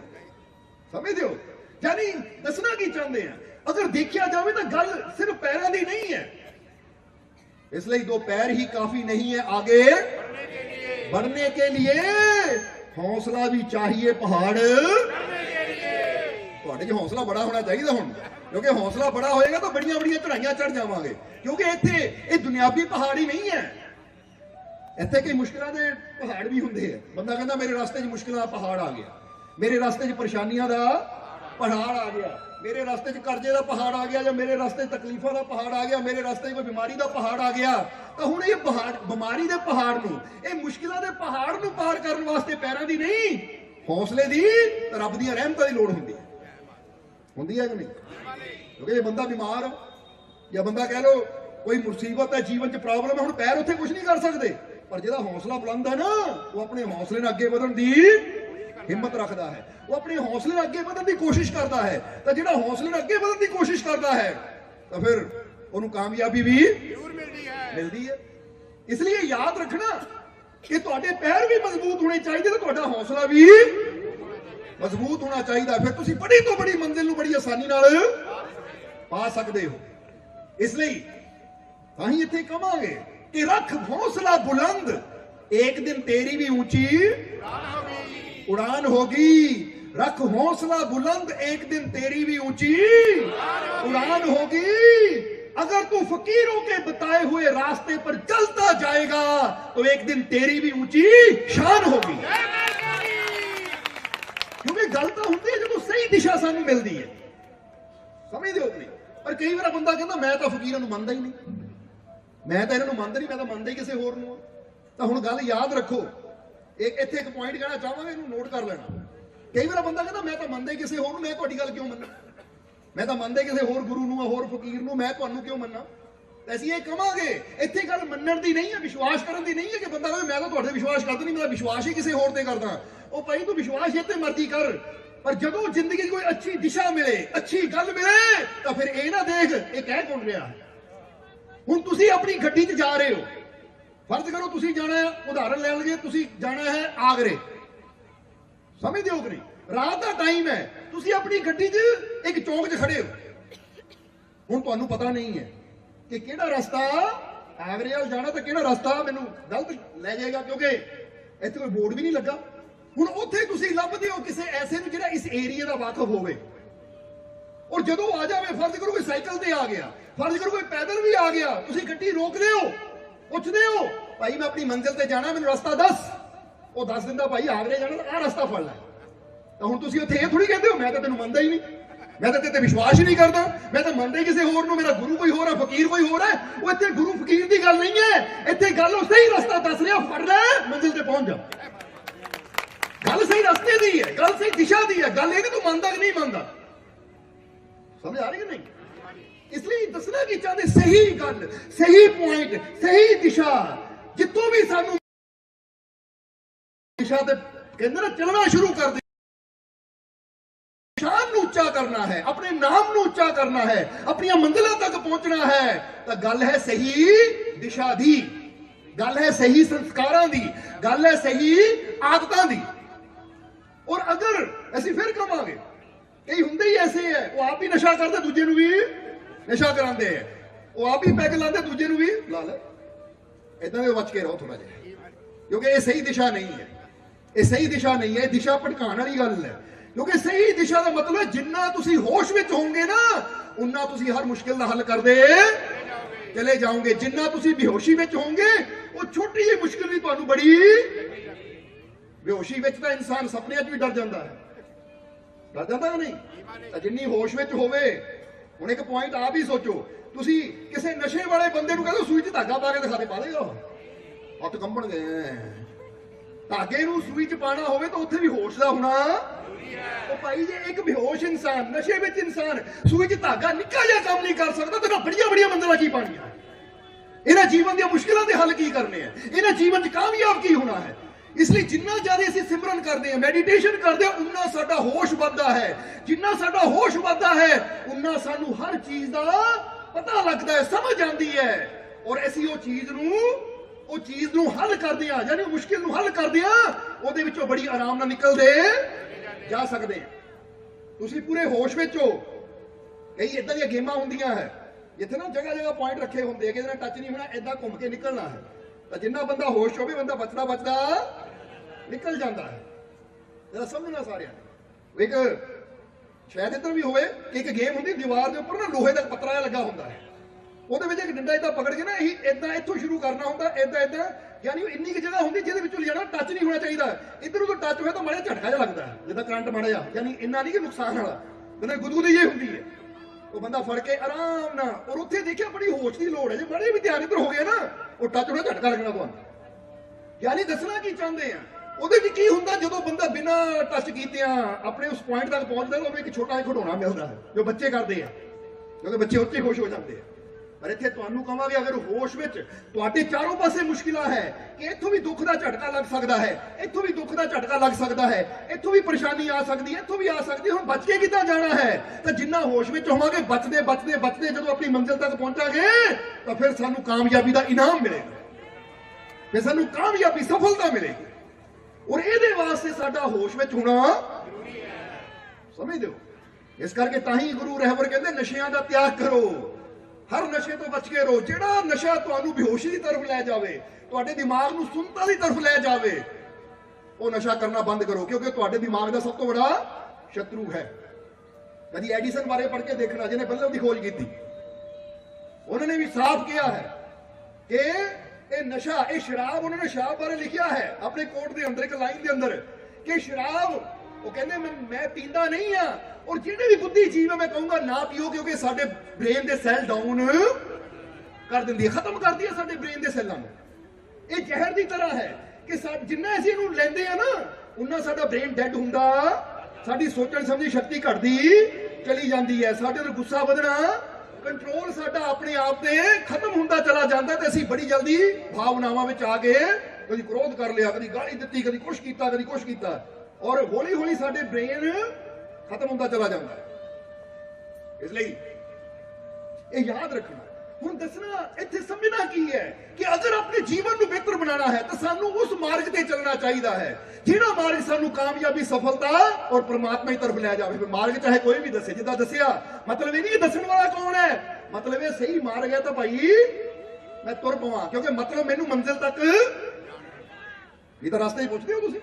ਸਮਝਦੇ ਹੋ ਯਾਨੀ ਦੱਸਣਾ ਕੀ ਚਾਹੁੰਦੇ ਆ? ਅਗਰ ਦੇਖਿਆ ਜਾਵੇ ਤਾਂ ਗੱਲ ਸਿਰਫ ਪੈਰਾਂ ਦੀ ਨਹੀਂ ਹੈ। ਇਸ ਲਈ ਦੋ ਪੈਰ ਹੀ ਕਾਫੀ ਨਹੀਂ ਹੈ ਆਗੇ बढ़ने के लिए ਹੌਸਲਾ ਵੀ ਚਾਹੀਏ ਪਹਾੜ ਤੁਹਾਡੇ 'ਚ ਹੌਸਲਾ ਬੜਾ ਹੋਣਾ ਚਾਹੀਦਾ ਹੁਣ ਕਿਉਂਕਿ ਹੌਸਲਾ ਬੜਾ ਹੋਏਗਾ ਤਾਂ ਬੜੀਆਂ ਬੜੀਆਂ ਚੜਾਈਆਂ ਚੜ ਜਾਵਾਂਗੇ ਕਿਉਂਕਿ ਇੱਥੇ ਇਹ ਦੁਨਿਆਵੀ ਪਹਾੜ ਹੀ ਨਹੀਂ ਹੈ ਇੱਥੇ ਕਈ ਮੁਸ਼ਕਲਾਂ ਦੇ ਪਹਾੜ ਵੀ ਹੁੰਦੇ ਆ ਬੰਦਾ ਕਹਿੰਦਾ ਮੇਰੇ ਰਸਤੇ 'ਚ ਮੁਸ਼ਕਲਾਂ ਦਾ ਪਹਾੜ ਆ ਗਿਆ ਮੇਰੇ ਰਸਤੇ 'ਚ ਪਰੇਸ਼ਾਨੀਆਂ ਦਾ ਪਹਾੜ ਆ ਗਿਆ ਮੇਰੇ ਰਸਤੇ 'ਚ ਕਰਜ਼ੇ ਦਾ ਪਹਾੜ ਆ ਗਿਆ ਜਾਂ ਮੇਰੇ ਰਸਤੇ 'ਚ ਤਕਲੀਫਾਂ ਦਾ ਪਹਾੜ ਆ ਗਿਆ, ਮੇਰੇ ਰਸਤੇ 'ਚ ਕੋਈ ਬਿਮਾਰੀ ਦਾ ਪਹਾੜ ਆ ਗਿਆ, ਤਾਂ ਹੁਣ ਇਹ ਪਹਾੜ, ਬਿਮਾਰੀ ਦੇ ਪਹਾੜ ਨੂੰ, ਇਹ ਮੁਸ਼ਕਿਲਾਂ ਦੇ ਪਹਾੜ ਨੂੰ ਪਾਰ ਕਰਨ ਵਾਸਤੇ ਪੈਰਾਂ ਦੀ ਨਹੀਂ, ਹੌਸਲੇ ਦੀ ਰੱਬ ਦੀਆਂ ਰਹਿਮਤਾਂ ਦੀ ਲੋੜ ਹੁੰਦੀ ਹੈ। ਹੁੰਦੀ ਹੈ ਕਿ ਨਹੀਂ? ਕਿਉਂਕਿ ਜੇ ਬੰਦਾ ਬਿਮਾਰ ਜਾਂ ਬੰਦਾ ਕਹਿ ਲੋ ਕੋਈ ਮੁਸੀਬਤ ਹੈ, ਜੀਵਨ 'ਚ ਪ੍ਰੋਬਲਮ ਹੈ, ਹੁਣ ਪੈਰ ਉੱਥੇ ਕੁਝ ਨਹੀਂ ਕਰ ਸਕਦੇ, ਪਰ ਜਿਹਦਾ ਹੌਸਲਾ ਬੁਲੰਦ ਹੈ ਨਾ, ਉਹ ਆਪਣੇ ਹੌਸਲੇ ਨਾਲ ਅੱਗੇ ਵਧਣ ਦੀ ਹਿੰਮਤ ਰੱਖਦਾ ਹੈ। ਉਹ ਆਪਣੇ ਹੌਸਲੇ ਨਾਲ ਅੱਗੇ ਵਧਣ ਦੀ ਕੋਸ਼ਿਸ਼ ਕਰਦਾ ਹੈ। ਤਾਂ ਜਿਹੜਾ ਹੌਸਲੇ ਨਾਲ ਅੱਗੇ ਵਧਣ ਦੀ ਕੋਸ਼ਿਸ਼ ਕਰਦਾ ਹੈ ਤਾਂ ਫਿਰ ਉਹਨੂੰ ਕਾਮਯਾਬੀ ਵੀ ਜ਼ਰੂਰ ਮਿਲਦੀ ਹੈ। ਮਿਲਦੀ ਹੈ। ਇਸ ਲਈ ਯਾਦ ਰੱਖਣਾ ਕਿ ਤੁਹਾਡੇ ਪੈਰ ਵੀ ਮਜ਼ਬੂਤ ਹੋਣੇ ਚਾਹੀਦੇ ਤੇ ਤੁਹਾਡਾ ਹੌਸਲਾ ਵੀ ਮਜ਼ਬੂਤ ਹੋਣਾ ਚਾਹੀਦਾ। ਫਿਰ ਤੁਸੀਂ ਬੜੀ ਤੋਂ ਬੜੀ ਮੰਜ਼ਿਲ ਨੂੰ ਬੜੀ ਆਸਾਨੀ ਨਾਲ ਪਾ ਸਕਦੇ ਹੋ। ਇਸ ਲਈ ਤਾਂ ਹੀ ਇੱਥੇ ਕਵਾਂਗੇ ਕਿ ਰੱਖ ਹੌਸਲਾ ਬੁਲੰਦ। ਇੱਕ ਦਿਨ ਤੇਰੀ ਵੀ ਉੱਚੀ उड़ान होगी रख हौसला बुलंद एक दिन तेरी भी ऊंची उड़ान होगी अगर तू फकीरों के बताए हुए रास्ते पर चलता जाएगा तो एक दिन तेरी भी ऊंची शान होगी ਕਿਉਂਕਿ ਗੱਲ ਤਾਂ ਹੁੰਦੀ ਹੈ ਜਦੋਂ ਸਹੀ ਦਿਸ਼ਾ ਸਾਨੂੰ ਮਿਲਦੀ ਹੈ ਸਮਝਦੇ ਹੋ ਕਿ ਨਹੀਂ ਪਰ ਕਈ ਵਾਰ ਬੰਦਾ ਕਹਿੰਦਾ ਮੈਂ ਤਾਂ ਫਕੀਰਾਂ ਨੂੰ ਮੰਨਦਾ ਹੀ ਨਹੀਂ ਮੈਂ ਤਾਂ ਇਹਨਾਂ ਨੂੰ ਮੰਨਦਾ ਨਹੀਂ ਮੈਂ ਤਾਂ ਮੰਨਦਾ ਹੀ ਕਿਸੇ ਹੋਰ ਨੂੰ ਆ। ਤਾਂ ਹੁਣ ਗੱਲ ਯਾਦ ਰੱਖੋ ਇੱਕ ਇੱਥੇ ਇੱਕ ਪੁਆਇੰਟ ਕਹਿਣਾ ਚਾਹਾਂਗਾ, ਇਹਨੂੰ ਨੋਟ ਕਰ ਲੈਣਾ। ਕਈ ਵਾਰ ਬੰਦਾ ਕਹਿੰਦਾ, ਮੈਂ ਤਾਂ ਮੰਨਦਾ ਕਿਸੇ ਹੋਰ ਨੂੰ, ਮੈਂ ਤੁਹਾਡੀ ਗੱਲ ਕਿਉਂ ਮੰਨਾਂ? ਮੈਂ ਤਾਂ ਮੰਨਦੇ ਕਿਸੇ ਹੋਰ ਗੁਰੂ ਨੂੰ, ਹੋਰ ਫਕੀਰ ਨੂੰ, ਮੈਂ ਤੁਹਾਨੂੰ ਕਿਉਂ ਮੰਨਾਂ? ਅਸੀਂ ਇਹ ਕਵਾਂਗੇ, ਇੱਥੇ ਗੱਲ ਮੰਨਣ ਦੀ ਨਹੀਂ ਹੈ, ਵਿਸ਼ਵਾਸ ਕਰਨ ਦੀ ਨਹੀਂ ਹੈ ਕਿ ਬੰਦਾ ਕਹੇ ਮੈਂ ਤਾਂ ਤੁਹਾਡੇ ਤੇ ਵਿਸ਼ਵਾਸ ਕਰਦਾ ਨਹੀਂ, ਮੇਰਾ ਵਿਸ਼ਵਾਸ ਹੀ ਕਿਸੇ ਹੋਰ ਤੇ ਕਰਦਾ। ਉਹ ਭਾਈ, ਤੂੰ ਵਿਸ਼ਵਾਸ ਇਹ ਤੇ ਮਰਜ਼ੀ ਕਰ। ਪਰ ਜਦੋਂ ਜ਼ਿੰਦਗੀ 'ਚ ਕੋਈ ਅੱਛੀ ਦਿਸ਼ਾ ਮਿਲੇ, ਅੱਛੀ ਗੱਲ ਮਿਲੇ, ਤਾਂ ਫਿਰ ਇਹ ਨਾ ਦੇਖ, ਇਹ ਕਹਿ ਕੌਣ ਰਿਹਾ? ਹੁਣ ਤੁਸੀਂ ਆਪਣੀ ਗੱਡੀ 'ਚ ਜਾ ਰਹੇ ਹੋ। ਫਰਜ਼ ਕਰੋ ਤੁਸੀਂ ਜਾਣਾ ਹੈ ਉਦਾਹਰਨ ਲੈ ਲਈਏ, ਤੁਸੀਂ ਜਾਣਾ ਹੈ ਆਗਰੇ। ਸਮਝਦੇ ਹੋ ਕਿ ਨਹੀਂ? ਰਾਤ ਦਾ ਟਾਈਮ ਹੈ, ਤੁਸੀਂ ਆਪਣੀ ਗੱਡੀ 'ਚ ਇੱਕ ਚੌਂਕ 'ਚ ਖੜੇ ਹੋ। ਹੁਣ ਤੁਹਾਨੂੰ ਪਤਾ ਨਹੀਂ ਹੈ ਕਿ ਕਿਹੜਾ ਰਸਤਾ ਆਗਰੇ ਵੱਲ ਜਾਣਾ ਤਾਂ ਕਿਹੜਾ ਰਸਤਾ ਮੈਨੂੰ ਗਲਤ ਲੈ ਜਾਏਗਾ, ਕਿਉਂਕਿ ਇੱਥੇ ਕੋਈ ਬੋਰਡ ਵੀ ਨਹੀਂ ਲੱਗਾ। ਹੁਣ ਉੱਥੇ ਤੁਸੀਂ ਲੱਭਦੇ ਹੋ ਕਿਸੇ ਐਸੇ ਨੂੰ ਜਿਹੜਾ ਇਸ ਏਰੀਆ ਦਾ ਵਾਕਫ ਹੋਵੇ। ਔਰ ਜਦੋਂ ਆ ਜਾਵੇ, ਫਰਜ਼ ਕਰੋ ਕੋਈ ਸਾਈਕਲ ਤੇ ਆ ਗਿਆ। ਫਰਜ਼ ਕਰੋ ਕੋਈ ਪੈਦਲ ਵੀ ਆ ਗਿਆ। ਤੁਸੀਂ ਗੱਡੀ ਰੋਕਦੇ ਹੋ। ਪੁੱਛਦੇ ਹੋ? ਭਾਈ, ਮੈਂ ਆਪਣੀ ਮੰਜ਼ਿਲ ਤੇ ਜਾਣਾ, ਮੈਨੂੰ ਰਸਤਾ ਦੱਸ। ਉਹ ਦੱਸ ਦਿੰਦਾ, ਭਾਈ ਆਗਰੇ ਜਾਣਾ ਤਾਂ ਰਸਤਾ ਫੜ ਲੈ। ਤਾਂ ਹੁਣ ਤੁਸੀਂ ਉੱਥੇ ਇਹ ਥੋੜੀ ਕਹਿੰਦੇ ਹੋ, ਮੈਂ ਤਾਂ ਤੈਨੂੰ ਮੰਨਦਾ ਹੀ ਨਹੀਂ। ਮੈਂ ਤਾਂ ਤੇਰੇ ਤੇ ਵਿਸ਼ਵਾਸ ਹੀ ਨਹੀਂ ਕਰਦਾ। ਮੈਂ ਤਾਂ ਮੰਨਦਾ ਹੀ ਕਿਸੇ ਹੋਰ ਨੂੰ, ਮੇਰਾ ਗੁਰੂ ਕੋਈ ਹੋਰ ਹੈ ਫਕੀਰ ਕੋਈ ਹੋਰ ਹੈ ਉਹ ਇੱਥੇ ਗੁਰੂ ਫਕੀਰ ਦੀ ਗੱਲ ਨਹੀਂ ਹੈ। ਇੱਥੇ ਗੱਲ ਉਹ ਸਹੀ ਰਸਤਾ ਦੱਸ ਰਿਹਾ, ਫੜ ਲੈ, ਮੰਜ਼ਿਲ ਤੇ ਪਹੁੰਚ ਜਾ। ਗੱਲ ਸਹੀ ਰਸਤੇ ਦੀ ਹੈ, ਗੱਲ ਸਹੀ ਦਿਸ਼ਾ ਦੀ ਹੈ। ਗੱਲ ਇਹ ਨਹੀਂ ਤੂੰ ਮੰਨਦਾ ਕਿ ਨਹੀਂ ਮੰਨਦਾ। ਸਮਝ ਆ ਰਹੀ ਕਿ ਨਹੀਂ? ਇਸ ਲਈ ਦੱਸਣਾ ਕੀ ਚਾਹੁੰਦੇ, ਸਹੀ ਗੱਲ, ਸਹੀ ਪੁਆਇੰਟ ਸਹੀ ਦਿਸ਼ਾ। ਜਿੱਥੋਂ ਵੀ ਸਾਨੂੰ ਦਿਸ਼ਾ ਤੇ ਕਹਿੰਦੇ ਨਾ ਚੱਲਣਾ ਸ਼ੁਰੂ ਕਰ ਦੇ। ਸ਼ਾਨ ਨੂੰ ਉੱਚਾ ਕਰਨਾ ਹੈ, ਆਪਣੇ ਨਾਮ ਨੂੰ ਉੱਚਾ ਕਰਨਾ ਹੈ, ਆਪਣੀਆਂ ਮੰਜ਼ਿਲਾਂ ਤੱਕ ਪਹੁੰਚਣਾ ਹੈ, ਤਾਂ ਗੱਲ ਹੈ ਸਹੀ ਦਿਸ਼ਾ ਦੀ। ਗੱਲ ਹੈ ਸਹੀ ਸੰਸਕਾਰਾਂ ਦੀ, ਗੱਲ ਹੈ ਸਹੀ ਆਦਤਾਂ ਦੀ। ਔਰ ਅਗਰ ਅਸੀਂ ਫਿਰ ਕਵਾਂਗੇ, ਕਈ ਹੁੰਦੇ ਹੀ ਐਸੇ ਹੈ, ਉਹ ਆਪ ਹੀ ਨਸ਼ਾ ਕਰਦੇ, ਦੂਜੇ ਨੂੰ ਵੀ ਨਸ਼ਾ ਕਰਾਉਂਦੇ ਹੈ ਉਹ ਆਪ ਹੀ ਪੈਗ ਲਾਉਂਦੇ, ਦੂਜੇ ਨੂੰ ਵੀ? ਲਾ ਲੈ। ਇਦਾਂ ਦੇ ਬਚ ਕੇ ਰਹੋ ਥੋੜਾ ਜਿਹਾ। ਕਿਉਂਕਿ ਇਹ ਸਹੀ ਦਿਸ਼ਾ ਨਹੀਂ ਹੈ। ਇਹ ਸਹੀ ਦਿਸ਼ਾ ਨਹੀਂ ਹੈ, ਇਹ ਦਿਸ਼ਾ ਭਟਕਾਉਣ ਵਾਲੀ ਗੱਲ ਹੈ। ਕਿਉਂਕਿ ਸਹੀ ਦਿਸ਼ਾ ਦਾ ਮਤਲਬ ਜਿੰਨਾ ਤੁਸੀਂ ਹੋਸ਼ ਵਿੱਚ ਹੋਵੋਗੇ ਨਾ, ਉਨਾ ਤੁਸੀਂ ਹਰ ਮੁਸ਼ਕਿਲ ਦਾ ਹੱਲ ਕਰਦੇ ਚਲੇ ਜਾਓਗੇ। ਜਿੰਨਾ ਤੁਸੀਂ ਬੇਹੋਸ਼ੀ ਵਿੱਚ ਹੋਵੋਗੇ, ਉਹ ਛੋਟੀ ਜਿਹੀ ਮੁਸ਼ਕਿਲ ਵੀ ਤੁਹਾਨੂੰ ਬੜੀ ਬੇਹੋਸ਼ੀ ਵਿੱਚ ਤਾਂ ਇਨਸਾਨ ਸੁਪਨਿਆਂ 'ਚ ਵੀ ਡਰ ਜਾਂਦਾ ਹੈ। ਡਰ ਜਾਂਦਾ ਨਹੀਂ? ਤਾਂ ਜਿੰਨੀ ਹੋਸ਼ ਵਿੱਚ ਹੋਵੇ ਹੁਣ ਇੱਕ ਪੁਆਇੰਟ ਆਪ ਹੀ ਸੋਚੋ। ਤੁਸੀਂ ਕਿਸੇ ਨਸ਼ੇ ਵਾਲੇ ਬੰਦੇ ਨੂੰ ਕਹਿੰਦੇ ਸੂਈ 'ਚ ਧਾਗਾ ਪਾ ਕੇ ਦਿਖਾ ਦੇ, ਪਾ ਦੇਗਾ ਹੱਥ ਕੰਬਣਗੇ ਧਾਗੇ ਨੂੰ ਸੂਈ 'ਚ ਪਾਣਾ ਹੋਵੇ ਤਾਂ ਉੱਥੇ ਵੀ ਹੋਸ਼ ਦਾ ਹੋਣਾ। ਉਹ ਭਾਈ ਜੇ ਇੱਕ ਬੇਹੋਸ਼ ਇਨਸਾਨ, ਨਸ਼ੇ ਵਿੱਚ ਇਨਸਾਨ ਸੂਈ 'ਚ ਧਾਗਾ ਨਿੱਕਾ ਜਿਹਾ ਕੰਮ ਨਹੀਂ ਕਰ ਸਕਦਾ, ਤਾਂ ਬੜੀਆਂ ਬੜੀਆਂ ਮੰਜ਼ਲਾਂ ਕੀ ਪਾਣੀਆਂ ਇਹਨਾਂ ਜੀਵਨ ਦੀਆਂ ਮੁਸ਼ਕਿਲਾਂ ਦੇ ਹੱਲ ਕੀ ਕਰਨੇ ਆ? ਇਹਨਾਂ ਜੀਵਨ 'ਚ ਕਾਮਯਾਬ ਕੀ ਹੋਣਾ ਹੈ? ਇਸ ਲਈ ਜਿੰਨਾ ਜ਼ਿਆਦਾ ਅਸੀਂ ਸਿਮਰਨ ਕਰਦੇ ਹਾਂ ਮੈਡੀਟੇਸ਼ਨ ਕਰਦੇ ਹਾਂ ਉਨਾ ਸਾਡਾ ਹੋਸ਼ ਵੱਧਦਾ ਹੈ ਜਿੰਨਾ ਸਾਡਾ ਹੋਸ਼ ਵੱਧਦਾ ਹੈ ਉਨਾ ਸਾਨੂੰ ਹਰ ਚੀਜ਼ ਦਾ ਪਤਾ ਲੱਗਦਾ ਹੈ ਸਮਝ ਆਉਂਦੀ ਹੈ ਔਰ ਅਸੀਂ ਉਹ ਚੀਜ਼ ਨੂੰ ਉਹ ਚੀਜ਼ ਨੂੰ ਹੱਲ ਕਰਦੇ ਹਾਂ ਯਾਨੀ ਮੁਸ਼ਕਿਲ ਨੂੰ ਹੱਲ ਕਰਦੇ ਹਾਂ ਉਹਦੇ ਵਿੱਚੋਂ ਬੜੀ ਆਰਾਮ ਨਾਲ ਨਿਕਲਦੇ ਜਾ ਸਕਦੇ ਹਾਂ ਤੁਸੀਂ ਪੂਰੇ ਹੋਸ਼ ਵਿੱਚ ਹੋ ਕਈ ਇਦਾਂ ਦੀਆਂ ਗੇਮਾਂ ਹੁੰਦੀਆਂ ਹੈ ਜਿੱਥੇ ਨਾ ਜਗ੍ਹਾ ਜਗ੍ਹਾ ਪੁਆਇੰਟ ਰੱਖੇ ਹੁੰਦੇ ਆ ਕਿ ਇਹਦਾ ਟੱਚ ਨਹੀਂ ਹੋਣਾ ਇਦਾਂ ਘੁੰਮ ਕੇ ਨਿਕਲਣਾ ਹੈ ਤਾਂ ਜਿੰਨਾ ਬੰਦਾ ਹੋਸ਼ 'ਚ ਹੋਵੇ ਬੰਦਾ ਬਚਦਾ ਬਚਦਾ ਨਿਕਲ ਜਾਂਦਾ ਹੈ। ਜਰਾ ਸਮਝਣਾ ਸਾਰਿਆਂ ਨੇ। ਇੱਕ ਸ਼ਾਇਦ ਇੱਧਰ ਵੀ ਹੋਵੇ ਕਿ ਇੱਕ ਗੇਮ ਹੁੰਦੀ, ਦੀਵਾਰ ਦੇ ਉੱਪਰ ਨਾ ਲੋਹੇ ਦਾ ਪੱਤਰਾ ਲੱਗਾ ਹੁੰਦਾ ਹੈ। ਉਹਦੇ ਵਿੱਚ ਇੱਕ ਡੰਡਾ ਇਦਾਂ ਪਕੜ ਕੇ ਨਾ ਇਹ ਇਦਾਂ ਇੱਥੋਂ ਸ਼ੁਰੂ ਕਰਨਾ ਹੁੰਦਾ, ਇਦਾਂ ਇਦਾਂ, ਯਾਨੀ ਉਹ ਇੰਨੀ ਕਿ ਜਗ੍ਹਾ ਹੁੰਦੀ ਜਿਹਦੇ ਵਿੱਚੋਂ ਲਿਜਾਣਾ ਟੱਚ ਨਹੀਂ ਹੋਣਾ ਚਾਹੀਦਾ। ਇੱਧਰ ਉਧਰ ਟੱਚ ਹੋਇਆ ਤਾਂ ਮਾੜਾ ਜਿਹਾ ਝਟਕਾ ਜਿਹਾ ਲੱਗਦਾ ਜਿੱਦਾਂ ਕਰੰਟ ਮਾੜਾ ਯਾਨੀ ਇੰਨਾ ਨਹੀਂ ਕਿ ਨੁਕਸਾਨ ਵਾਲਾ। ਬੰਦੇ ਗੁਦਗੁਦੀ ਜਿਹੀ ਹੁੰਦੀ ਹੈ। ਉਹ ਬੰਦਾ ਫੜ ਕੇ ਆਰਾਮ ਨਾਲ, ਔਰ ਉੱਥੇ ਦੇਖਿਆ ਬੜੀ ਹੋਸ਼ ਦੀ ਲੋੜ ਹੈ। ਜੇ ਮਾੜੇ ਵੀ ਧਿਆਨ ਇੱਧਰ ਹੋ ਗਿਆ ਨਾ, ਉਹ ਟੱਚ ਹੋਣਾ ਝਟਕਾ ਲੱਗਣਾ ਤੁਹਾਨੂੰ। ਯਾਨੀ ਦੱਸਣਾ ਕੀ ਚਾਹੁੰਦੇ ਆ? ਉਹਦੇ ਵਿੱਚ ਕੀ ਹੁੰਦਾ, ਜਦੋਂ ਬੰਦਾ ਬਿਨਾਂ ਟੱਚ ਕੀਤਿਆਂ ਆਪਣੇ ਉਸ ਪੁਆਇੰਟ ਤੱਕ ਪਹੁੰਚਦਾ ਤਾਂ ਉਹਨੂੰ ਇੱਕ ਛੋਟਾ ਜਿਹਾ ਖਿਡੌਣਾ ਮਿਲਦਾ ਹੈ, ਜੋ ਬੱਚੇ ਕਰਦੇ ਆ। ਕਿਉਂਕਿ ਬੱਚੇ ਉੱਥੇ ਖੁਸ਼ ਹੋ ਜਾਂਦੇ ਆ। ਪਰ ਇੱਥੇ ਤੁਹਾਨੂੰ ਕਹਾਂਗੇ, ਅਗਰ ਹੋਸ਼ ਵਿੱਚ ਤੁਹਾਡੇ ਚਾਰੋਂ ਪਾਸੇ ਮੁਸ਼ਕਿਲਾਂ ਹੈ, ਕਿ ਇੱਥੋਂ ਵੀ ਦੁੱਖ ਦਾ ਝਟਕਾ ਲੱਗ ਸਕਦਾ ਹੈ, ਇੱਥੋਂ ਵੀ ਦੁੱਖ ਦਾ ਝਟਕਾ ਲੱਗ ਸਕਦਾ ਹੈ, ਇੱਥੋਂ ਵੀ ਪਰੇਸ਼ਾਨੀ ਆ ਸਕਦੀ ਹੈ, ਇੱਥੋਂ ਵੀ ਆ ਸਕਦੀ ਹੁਣ ਬਚ ਕੇ ਕਿੱਦਾਂ ਜਾਣਾ ਹੈ? ਤਾਂ ਜਿੰਨਾ ਹੋਸ਼ ਵਿੱਚ ਹੋਵਾਂਗੇ, ਬਚਦੇ ਬਚਦੇ ਬਚਦੇ, ਜਦੋਂ ਆਪਣੀ ਮੰਜ਼ਿਲ ਤੱਕ ਪਹੁੰਚਾਂਗੇ, ਤਾਂ ਫਿਰ ਸਾਨੂੰ ਕਾਮਯਾਬੀ ਦਾ ਇਨਾਮ ਮਿਲੇਗਾ। ਫਿਰ ਸਾਨੂੰ ਕਾਮਯਾਬੀ, ਸਫਲਤਾ ਮਿਲੇਗੀ। ਔਰ ਇਹਦੇ ਵਾਸਤੇ ਸਾਡਾ ਹੋਸ਼ ਵਿੱਚ ਹੋਣਾ ਸਮਝਦੇ ਹੋ। ਇਸ ਕਰਕੇ ਤਾਂ ਹੀ ਗੁਰੂ ਰਹਿਬਰ ਕਹਿੰਦੇ, ਨਸ਼ਿਆਂ ਦਾ ਤਿਆਗ ਕਰੋ। ਹਰ ਨਸ਼ੇ ਤੋਂ ਬਚ ਕੇ ਰਹੋ। ਜਿਹੜਾ ਨਸ਼ਾ ਤੁਹਾਨੂੰ ਬੇਹੋਸ਼ੀ ਦੀ ਤਰਫ ਲੈ ਜਾਵੇ, ਤੁਹਾਡੇ ਦਿਮਾਗ ਨੂੰ ਸੁੰਨਤਾ ਦੀ ਤਰਫ ਲੈ ਜਾਵੇ, ਉਹ ਨਸ਼ਾ ਕਰਨਾ ਬੰਦ ਕਰੋ, ਕਿਉਂਕਿ ਤੁਹਾਡੇ ਦਿਮਾਗ ਦਾ ਸਭ ਤੋਂ ਵੱਡਾ ਸ਼ਤਰੂ ਹੈ। ਕਦੀ ਐਡੀਸਨ ਬਾਰੇ ਪੜ੍ਹ ਕੇ ਦੇਖਣਾ, ਜਿਹਨੇ ਪਹਿਲਾਂ ਦੀ ਖੋਜ ਕੀਤੀ। ਉਹਨਾਂ ਨੇ ਵੀ ਸਾਫ਼ ਕਿਹਾ ਹੈ ਕਿ ਇਹ ਨਸ਼ਾ, ਇਹ ਸ਼ਰਾਬ ਉਹਨਾਂ ਨੇ ਸ਼ਰਾਬ ਬਾਰੇ ਲਿਖਿਆ ਹੈ, ਆਪਣੇ ਕੋਟ ਦੇ ਅੰਦਰ, ਇੱਕ ਲਾਈਨ ਦੇ ਅੰਦਰ, ਕਿ ਸ਼ਰਾਬ, ਉਹ ਕਹਿੰਦੇ ਮੈਂ ਮੈਂ ਪੀਂਦਾ ਨਹੀਂ ਆ, ਔਰ ਜਿਹੜੇ ਵੀ ਬੁੱਧੀ ਜੀਵ ਮੈਂ ਕਹੂੰਗਾ ਨਾ ਪੀਓ, ਕਿਉਂਕਿ ਸਾਡੇ ਬ੍ਰੇਨ ਦੇ ਸੈੱਲ ਡਾਊਨ ਕਰ ਦਿੰਦੀ ਹੈ, ਖਤਮ ਕਰਦੀ ਹੈ ਸਾਡੇ ਬ੍ਰੇਨ ਦੇ ਸੈੱਲਾਂ ਨੂੰ। ਇਹ ਜ਼ਹਿਰ ਦੀ ਤਰ੍ਹਾਂ ਹੈ ਕਿ ਸਾ- ਜਿੰਨਾ ਅਸੀਂ ਇਹਨੂੰ ਲੈਂਦੇ ਆ ਨਾ, ਉਨਾ ਸਾਡਾ ਬ੍ਰੇਨ ਡੈਡ ਹੁੰਦਾ, ਸਾਡੀ ਸੋਚਣ ਸਮਝਣ ਸ਼ਕਤੀ ਘਟਦੀ, ਚਲੀ ਜਾਂਦੀ ਹੈ, ਸਾਡੇ ਅੰਦਰ ਗੁੱਸਾ ਵਧਣਾ ਕੰਟਰੋਲ ਸਾਡਾ ਆਪਣੇ ਆਪ ਤੇ ਖਤਮ ਹੁੰਦਾ ਚਲਾ ਜਾਂਦਾ ਤੇ ਅਸੀਂ ਬੜੀ ਜਲਦੀ ਭਾਵਨਾਵਾਂ ਵਿੱਚ ਆ ਕੇ ਕਦੀ ਕ੍ਰੋਧ ਕਰ ਲਿਆ, ਕਦੀ ਗਾਲੀ ਦਿੱਤੀ, ਕਦੀ ਕੁਛ ਕੀਤਾ, ਕਦੀ ਕੁਛ ਕੀਤਾ। ਔਰ ਹੌਲੀ ਹੌਲੀ ਸਾਡੇ ਬ੍ਰੇਨ ਖਤਮ ਹੁੰਦਾ ਚਲਾ ਜਾਂਦਾ ਹੈ। ਇਸ ਲਈ ਇਹ ਯਾਦ ਰੱਖਣਾ ਹੁਣ ਦੱਸਣਾ, ਇੱਥੇ ਸਮਝਣਾ ਕੀ ਹੈ ਕਿ ਅਗਰ ਆਪਣੇ ਜੀਵਨ ਨੂੰ ਬਿਹਤਰ ਬਣਾਉਣਾ ਹੈ, ਤਾਂ ਸਾਨੂੰ ਉਸ ਮਾਰਗ ਤੇ ਚੱਲਣਾ ਚਾਹੀਦਾ ਹੈ, ਜਿਹੜਾ ਮਾਰਗ ਸਾਨੂੰ ਕਾਮਯਾਬੀ, ਸਫਲਤਾ ਔਰ ਪ੍ਰਮਾਤਮਾ ਦੀ ਤਰਫ ਲੈ ਜਾਵੇ। ਮਾਰਗ ਚਾਹੇ ਕੋਈ ਵੀ ਦੱਸੇ, ਜਿੱਦਾਂ ਦੱਸਿਆ, ਮਤਲਬ ਇਹ ਨਹੀਂ ਦੱਸਣ ਵਾਲਾ ਕੌਣ ਹੈ? ਮਤਲਬ ਇਹ ਸਹੀ ਮਾਰਗ ਹੈ ਤਾਂ ਭਾਈ ਮੈਂ ਤੁਰ ਪਵਾਂ, ਕਿਉਂਕਿ ਮਤਲਬ ਮੈਨੂੰ ਮੰਜ਼ਿਲ ਤੱਕ ਇਹ ਤਾਂ ਰਸਤੇ ਹੀ ਪੁੱਛਦੇ ਹੋ ਤੁਸੀਂ।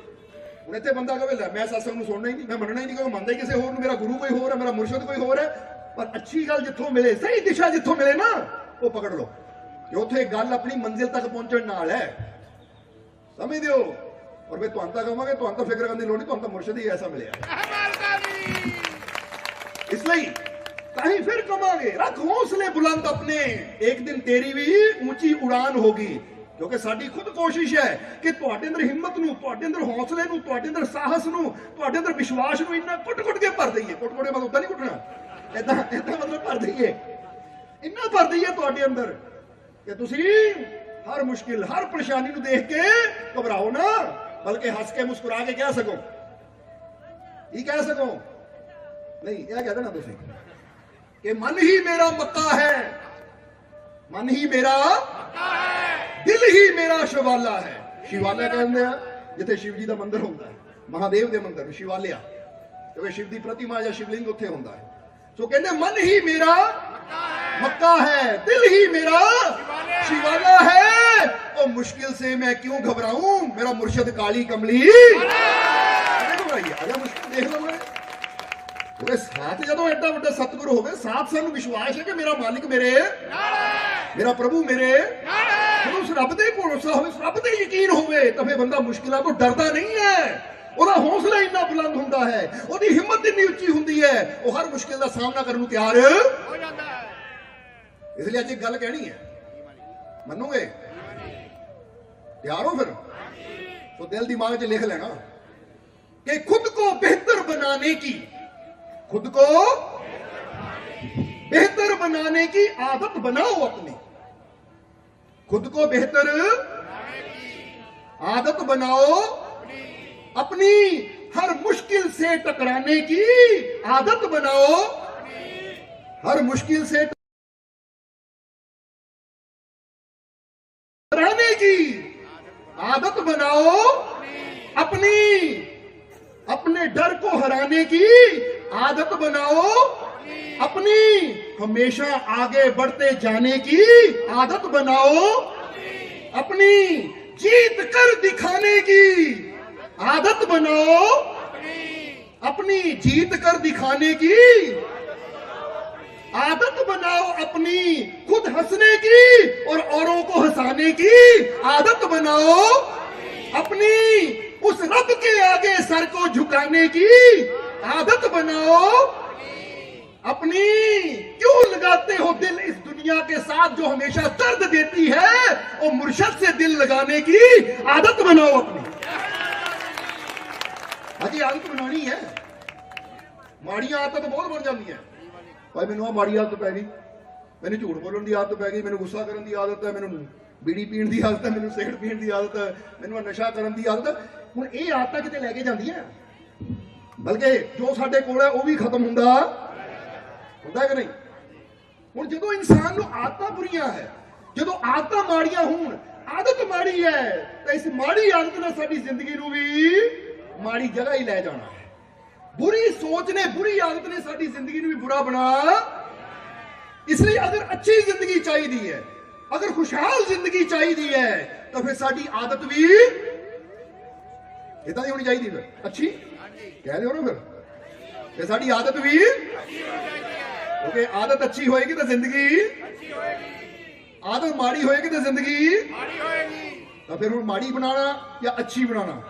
ਹੁਣ ਇੱਥੇ ਬੰਦਾ ਕਹੇ, ਲੈ ਮੈਂ ਸਤਸੰਗ ਨੂੰ ਸੁਣਨਾ ਹੀ ਨਹੀਂ, ਮੈਂ ਮੰਨਣਾ ਹੀ ਨਹੀਂ, ਕਿਉਂਕਿ ਮੰਨਦਾ ਹੀ ਕਿਸੇ ਹੋਰ ਨੂੰ, ਮੇਰਾ ਗੁਰੂ ਕੋਈ ਹੋਰ ਹੈ, ਮੇਰਾ ਮੁਰਸ਼ਿਦ ਕੋਈ ਹੋਰ ਹੈ। ਪਰ ਅੱਛੀ ਗੱਲ ਜਿੱਥੋਂ ਮਿਲੇ, ਸਹੀ ਦਿਸ਼ਾ ਜਿੱਥੋਂ ਮਿਲੇ ਨਾ ਉਹ ਪਕੜ ਲਓ। ਕਿ ਉੱਥੇ ਗੱਲ ਆਪਣੀ ਮੰਜ਼ਿਲ ਤੱਕ ਪਹੁੰਚਣ ਨਾਲ ਹੈ। ਸਮਝਦੇ ਹੋ ਔਰ ਮੈਂ ਤੁਹਾਨੂੰ ਤਾਂ ਕਹਾਂਗਾ, ਤੁਹਾਨੂੰ ਤਾਂ ਫਿਕਰ ਕਰਨ ਦੀ ਲੋੜ ਨਹੀਂ, ਤੁਹਾਨੂੰ ਤਾਂ ਮੁਰਸ਼ਿਦ ਹੀ ਐਸਾ ਮਿਲਿਆ। ਇਸ ਲਈ ਤਾਂ ਫਿਰ ਕਮਾਂਗੇ ਰੱਖ ਹੌਸਲੇ ਬੁਲੰਦ ਆਪਣੇ। ਇੱਕ ਦਿਨ ਤੇਰੀ ਵੀ ਉੱਚੀ ਉਡਾਨ ਹੋਗੀ, ਕਿਉਂਕਿ ਸਾਡੀ ਖੁਦ ਕੋਸ਼ਿਸ਼ ਹੈ ਕਿ ਤੁਹਾਡੇ ਅੰਦਰ ਹਿੰਮਤ ਨੂੰ, ਤੁਹਾਡੇ ਅੰਦਰ ਹੌਸਲੇ ਨੂੰ, ਤੁਹਾਡੇ ਅੰਦਰ ਸਾਹਸ ਨੂੰ, ਤੁਹਾਡੇ ਅੰਦਰ ਵਿਸ਼ਵਾਸ ਨੂੰ ਇੰਨਾ ਕੁੱਟ-ਕੁੱਟ ਕੇ ਭਰ ਦਈਏ। ਕੁੱਟ ਕੁੱਟ ਕੇ ਮਤਲਬ ਉਦਾਂ ਨਹੀਂ ਕੁੱਟਣਾ। ਇਦਾਂ ਇਦਾਂ ਮਤਲਬ ਭਰ ਦਈਏ। ਇੰਨਾ ਭਰਦੀ ਹੈ ਤੁਹਾਡੇ ਅੰਦਰ ਕਿ ਤੁਸੀਂ ਹਰ ਮੁਸ਼ਕਿਲ, ਹਰ ਪਰੇਸ਼ਾਨੀ ਨੂੰ ਦੇਖ ਕੇ ਘਬਰਾਓ ਨਾ, ਬਲਕਿ ਹੱਸ ਕੇ ਮੁਸਕਰਾ ਕੇ ਕਹਿ ਸਕੋ। ਇਹ ਕਹਿ ਸਕੋ? ਨਹੀਂ, ਇਹ ਕਹਿ ਦੇਣਾ ਤੁਸੀਂ ਕਿ ਮਨ ਹੀ ਮੇਰਾ ਮੱਕਾ ਹੈ, ਮਨ ਹੀ ਮੇਰਾ ਦਿਲ ਹੀ ਮੇਰਾ ਸ਼ਿਵਾਲਾ ਹੈ। ਸ਼ਿਵਾਲਾ ਕਹਿੰਦੇ ਆ? ਜਿੱਥੇ ਸ਼ਿਵ ਜੀ ਦਾ ਮੰਦਿਰ ਹੁੰਦਾ ਹੈ, ਮਹਾਦੇਵ ਦੇ ਮੰਦਿਰ, ਸ਼ਿਵਾਲਿਆ। ਕਿਉਂਕਿ ਸ਼ਿਵ ਦੀ ਪ੍ਰਤਿਮਾ ਜਾਂ ਸ਼ਿਵਲਿੰਗ ਉੱਥੇ ਹੁੰਦਾ ਹੈ। ਸੋ ਕਹਿੰਦੇ ਮਨ ਹੀ ਮੇਰਾ मक्का है दिल ही मेरा शिवाला है ओ मुश्किल से मैं क्यों घबराऊं मेरा मुर्शद काली कमली ਅਰੇ ਘਬਰਾਈਏ ਆ ਜਾ ਮੁਸ਼ਕਿਲ ਦੇਖ ਲਵਾਂਗੇ ਉਹਦੇ ਸਾਥ ਜਦੋਂ ਐਡਾ ਵੱਡਾ ਸਤਿਗੁਰੂ ਹੋਵੇ ਸਾਥ ਸਾਨੂੰ ਵਿਸ਼ਵਾਸ ਹੈ ਕਿ ਮੇਰਾ ਮਾਲਿਕ ਮੇਰੇ ਮੇਰਾ ਪ੍ਰਭੂ ਮੇਰੇ ਜਦੋਂ ਉਸ ਰੱਬ ਦੇ ਭਰੋਸਾ ਹੋਵੇ ਉਸ ਰੱਬ ਤੇ ਯਕੀਨ ਹੋਵੇ ਤਾਂ ਫਿਰ ਬੰਦਾ ਮੁਸ਼ਕਿਲਾਂ ਤੋਂ ਡਰਦਾ ਨਹੀਂ ਹੈ ਉਹਦਾ ਹੌਸਲਾ ਇੰਨਾ ਬੁਲੰਦ ਹੁੰਦਾ ਹੈ ਉਹਦੀ ਹਿੰਮਤ ਇੰਨੀ ਉੱਚੀ ਹੁੰਦੀ ਹੈ ਉਹ ਹਰ ਮੁਸ਼ਕਿਲ ਦਾ ਸਾਹਮਣਾ ਕਰਨ ਨੂੰ ਤਿਆਰ ਹੋ ਜਾਂਦਾ ਹੈ ਇਸ ਲਈ ਅੱਜ ਇੱਕ ਗੱਲ ਕਹਿਣੀ ਹੈ ਮੰਨੋਗੇ ਤਿਆਰ ਹੋ ਫਿਰ तो दिल दिमाग में लिख लेना कि खुद को बेहतर बनाने की खुद को बेहतर बनाने की आदत बनाओ अपनी खुद को बेहतर आदत बनाओ अपनी हर मुश्किल से टकराने की आदत बनाओ हर मुश्किल से रहने की आदत बनाओ अपनी, अपने डर को हराने की आदत बनाओ अपनी। हमेशा आगे बढ़ते जाने की आदत बनाओ अपनी। जीत कर दिखाने की आदत बनाओ अपनी जीत कर दिखाने की आदत बनाओ अपनी, खुद हंसने की और औरों को हंसाने की। आदत बनाओ अपनी, उस रब के आगे सर को झुकाने की। आदत बनाओ अपनी। क्यों लगाते हो दिल इस दुनिया के साथ जो हमेशा दर्द देती है और मुर्शद से दिल लगाने की? आदत बनाओ अपनी। हाजी आदत बनानी है। माड़िया आदत तो बहुत बढ़ जाती है। ਭਾਈ, ਮੈਨੂੰ ਆ ਮਾੜੀ ਆਦਤ ਪੈ ਗਈ। ਮੈਨੂੰ ਝੂਠ ਬੋਲਣ ਦੀ ਆਦਤ ਪੈ ਗਈ, ਮੈਨੂੰ ਗੁੱਸਾ ਕਰਨ ਦੀ ਆਦਤ ਹੈ, ਮੈਨੂੰ ਬੀੜੀ ਪੀਣ ਦੀ ਆਦਤ ਹੈ, ਮੈਨੂੰ ਸਿਗਰਟ ਪੀਣ ਦੀ ਆਦਤ ਹੈ, ਮੈਨੂੰ ਆਹ ਨਸ਼ਾ ਕਰਨ ਦੀ ਆਦਤ ਹੁਣ ਇਹ ਆਦਤਾਂ ਕਿਤੇ ਲੈ ਕੇ ਜਾਂਦੀਆਂ? ਬਲਕਿ ਜੋ ਸਾਡੇ ਕੋਲ ਹੈ, ਉਹ ਵੀ ਖਤਮ ਹੁੰਦਾ। ਹੁੰਦਾ ਕਿ ਨਹੀਂ? ਹੁਣ ਜਦੋਂ ਇਨਸਾਨ ਨੂੰ ਆਦਤਾਂ ਬੁਰੀਆਂ ਹੈ, ਜਦੋਂ ਆਦਤਾਂ ਮਾੜੀਆਂ ਹੋਣ, ਆਦਤ ਮਾੜੀ ਹੈ, ਤਾਂ ਇਸ ਮਾੜੀ ਆਦਤ ਨੇ ਸਾਡੀ ਜ਼ਿੰਦਗੀ ਨੂੰ ਵੀ ਮਾੜੀ ਜਗ੍ਹਾ ਹੀ ਲੈ ਜਾਣਾ ਬੁਰੀ ਸੋਚ ਨੇ ਬੁਰੀ ਆਦਤ ਨੇ ਸਾਡੀ ਜ਼ਿੰਦਗੀ ਨੂੰ ਵੀ ਬੁਰਾ ਬਣਾ। ਇਸ ਲਈ ਅਗਰ ਅੱਛੀ ਜ਼ਿੰਦਗੀ ਚਾਹੀਦੀ ਹੈ ਅਗਰ ਖੁਸ਼ਹਾਲ ਜ਼ਿੰਦਗੀ ਚਾਹੀਦੀ ਹੈ ਤਾਂ ਫਿਰ ਸਾਡੀ ਆਦਤ ਵੀ ਇਦਾਂ ਦੀ ਹੋਣੀ ਚਾਹੀਦੀ ਫਿਰ। ਅੱਛੀ? ਕਹਿ ਦਿਓ ਨਾ ਫਿਰ। ਤੇ ਸਾਡੀ ਆਦਤ ਵੀ ਕਿਉਂਕਿ ਆਦਤ ਅੱਛੀ ਹੋਏਗੀ ਤਾਂ ਜ਼ਿੰਦਗੀ ਆਦਤ ਮਾੜੀ ਹੋਏਗੀ ਤਾਂ ਜ਼ਿੰਦਗੀ ਮਾੜੀ ਹੋਏਗੀ। ਤਾਂ ਫਿਰ ਹੁਣ ਮਾੜੀ ਬਣਾਉਣਾ ਜਾਂ ਅੱਛੀ ਬਣਾਉਣਾ?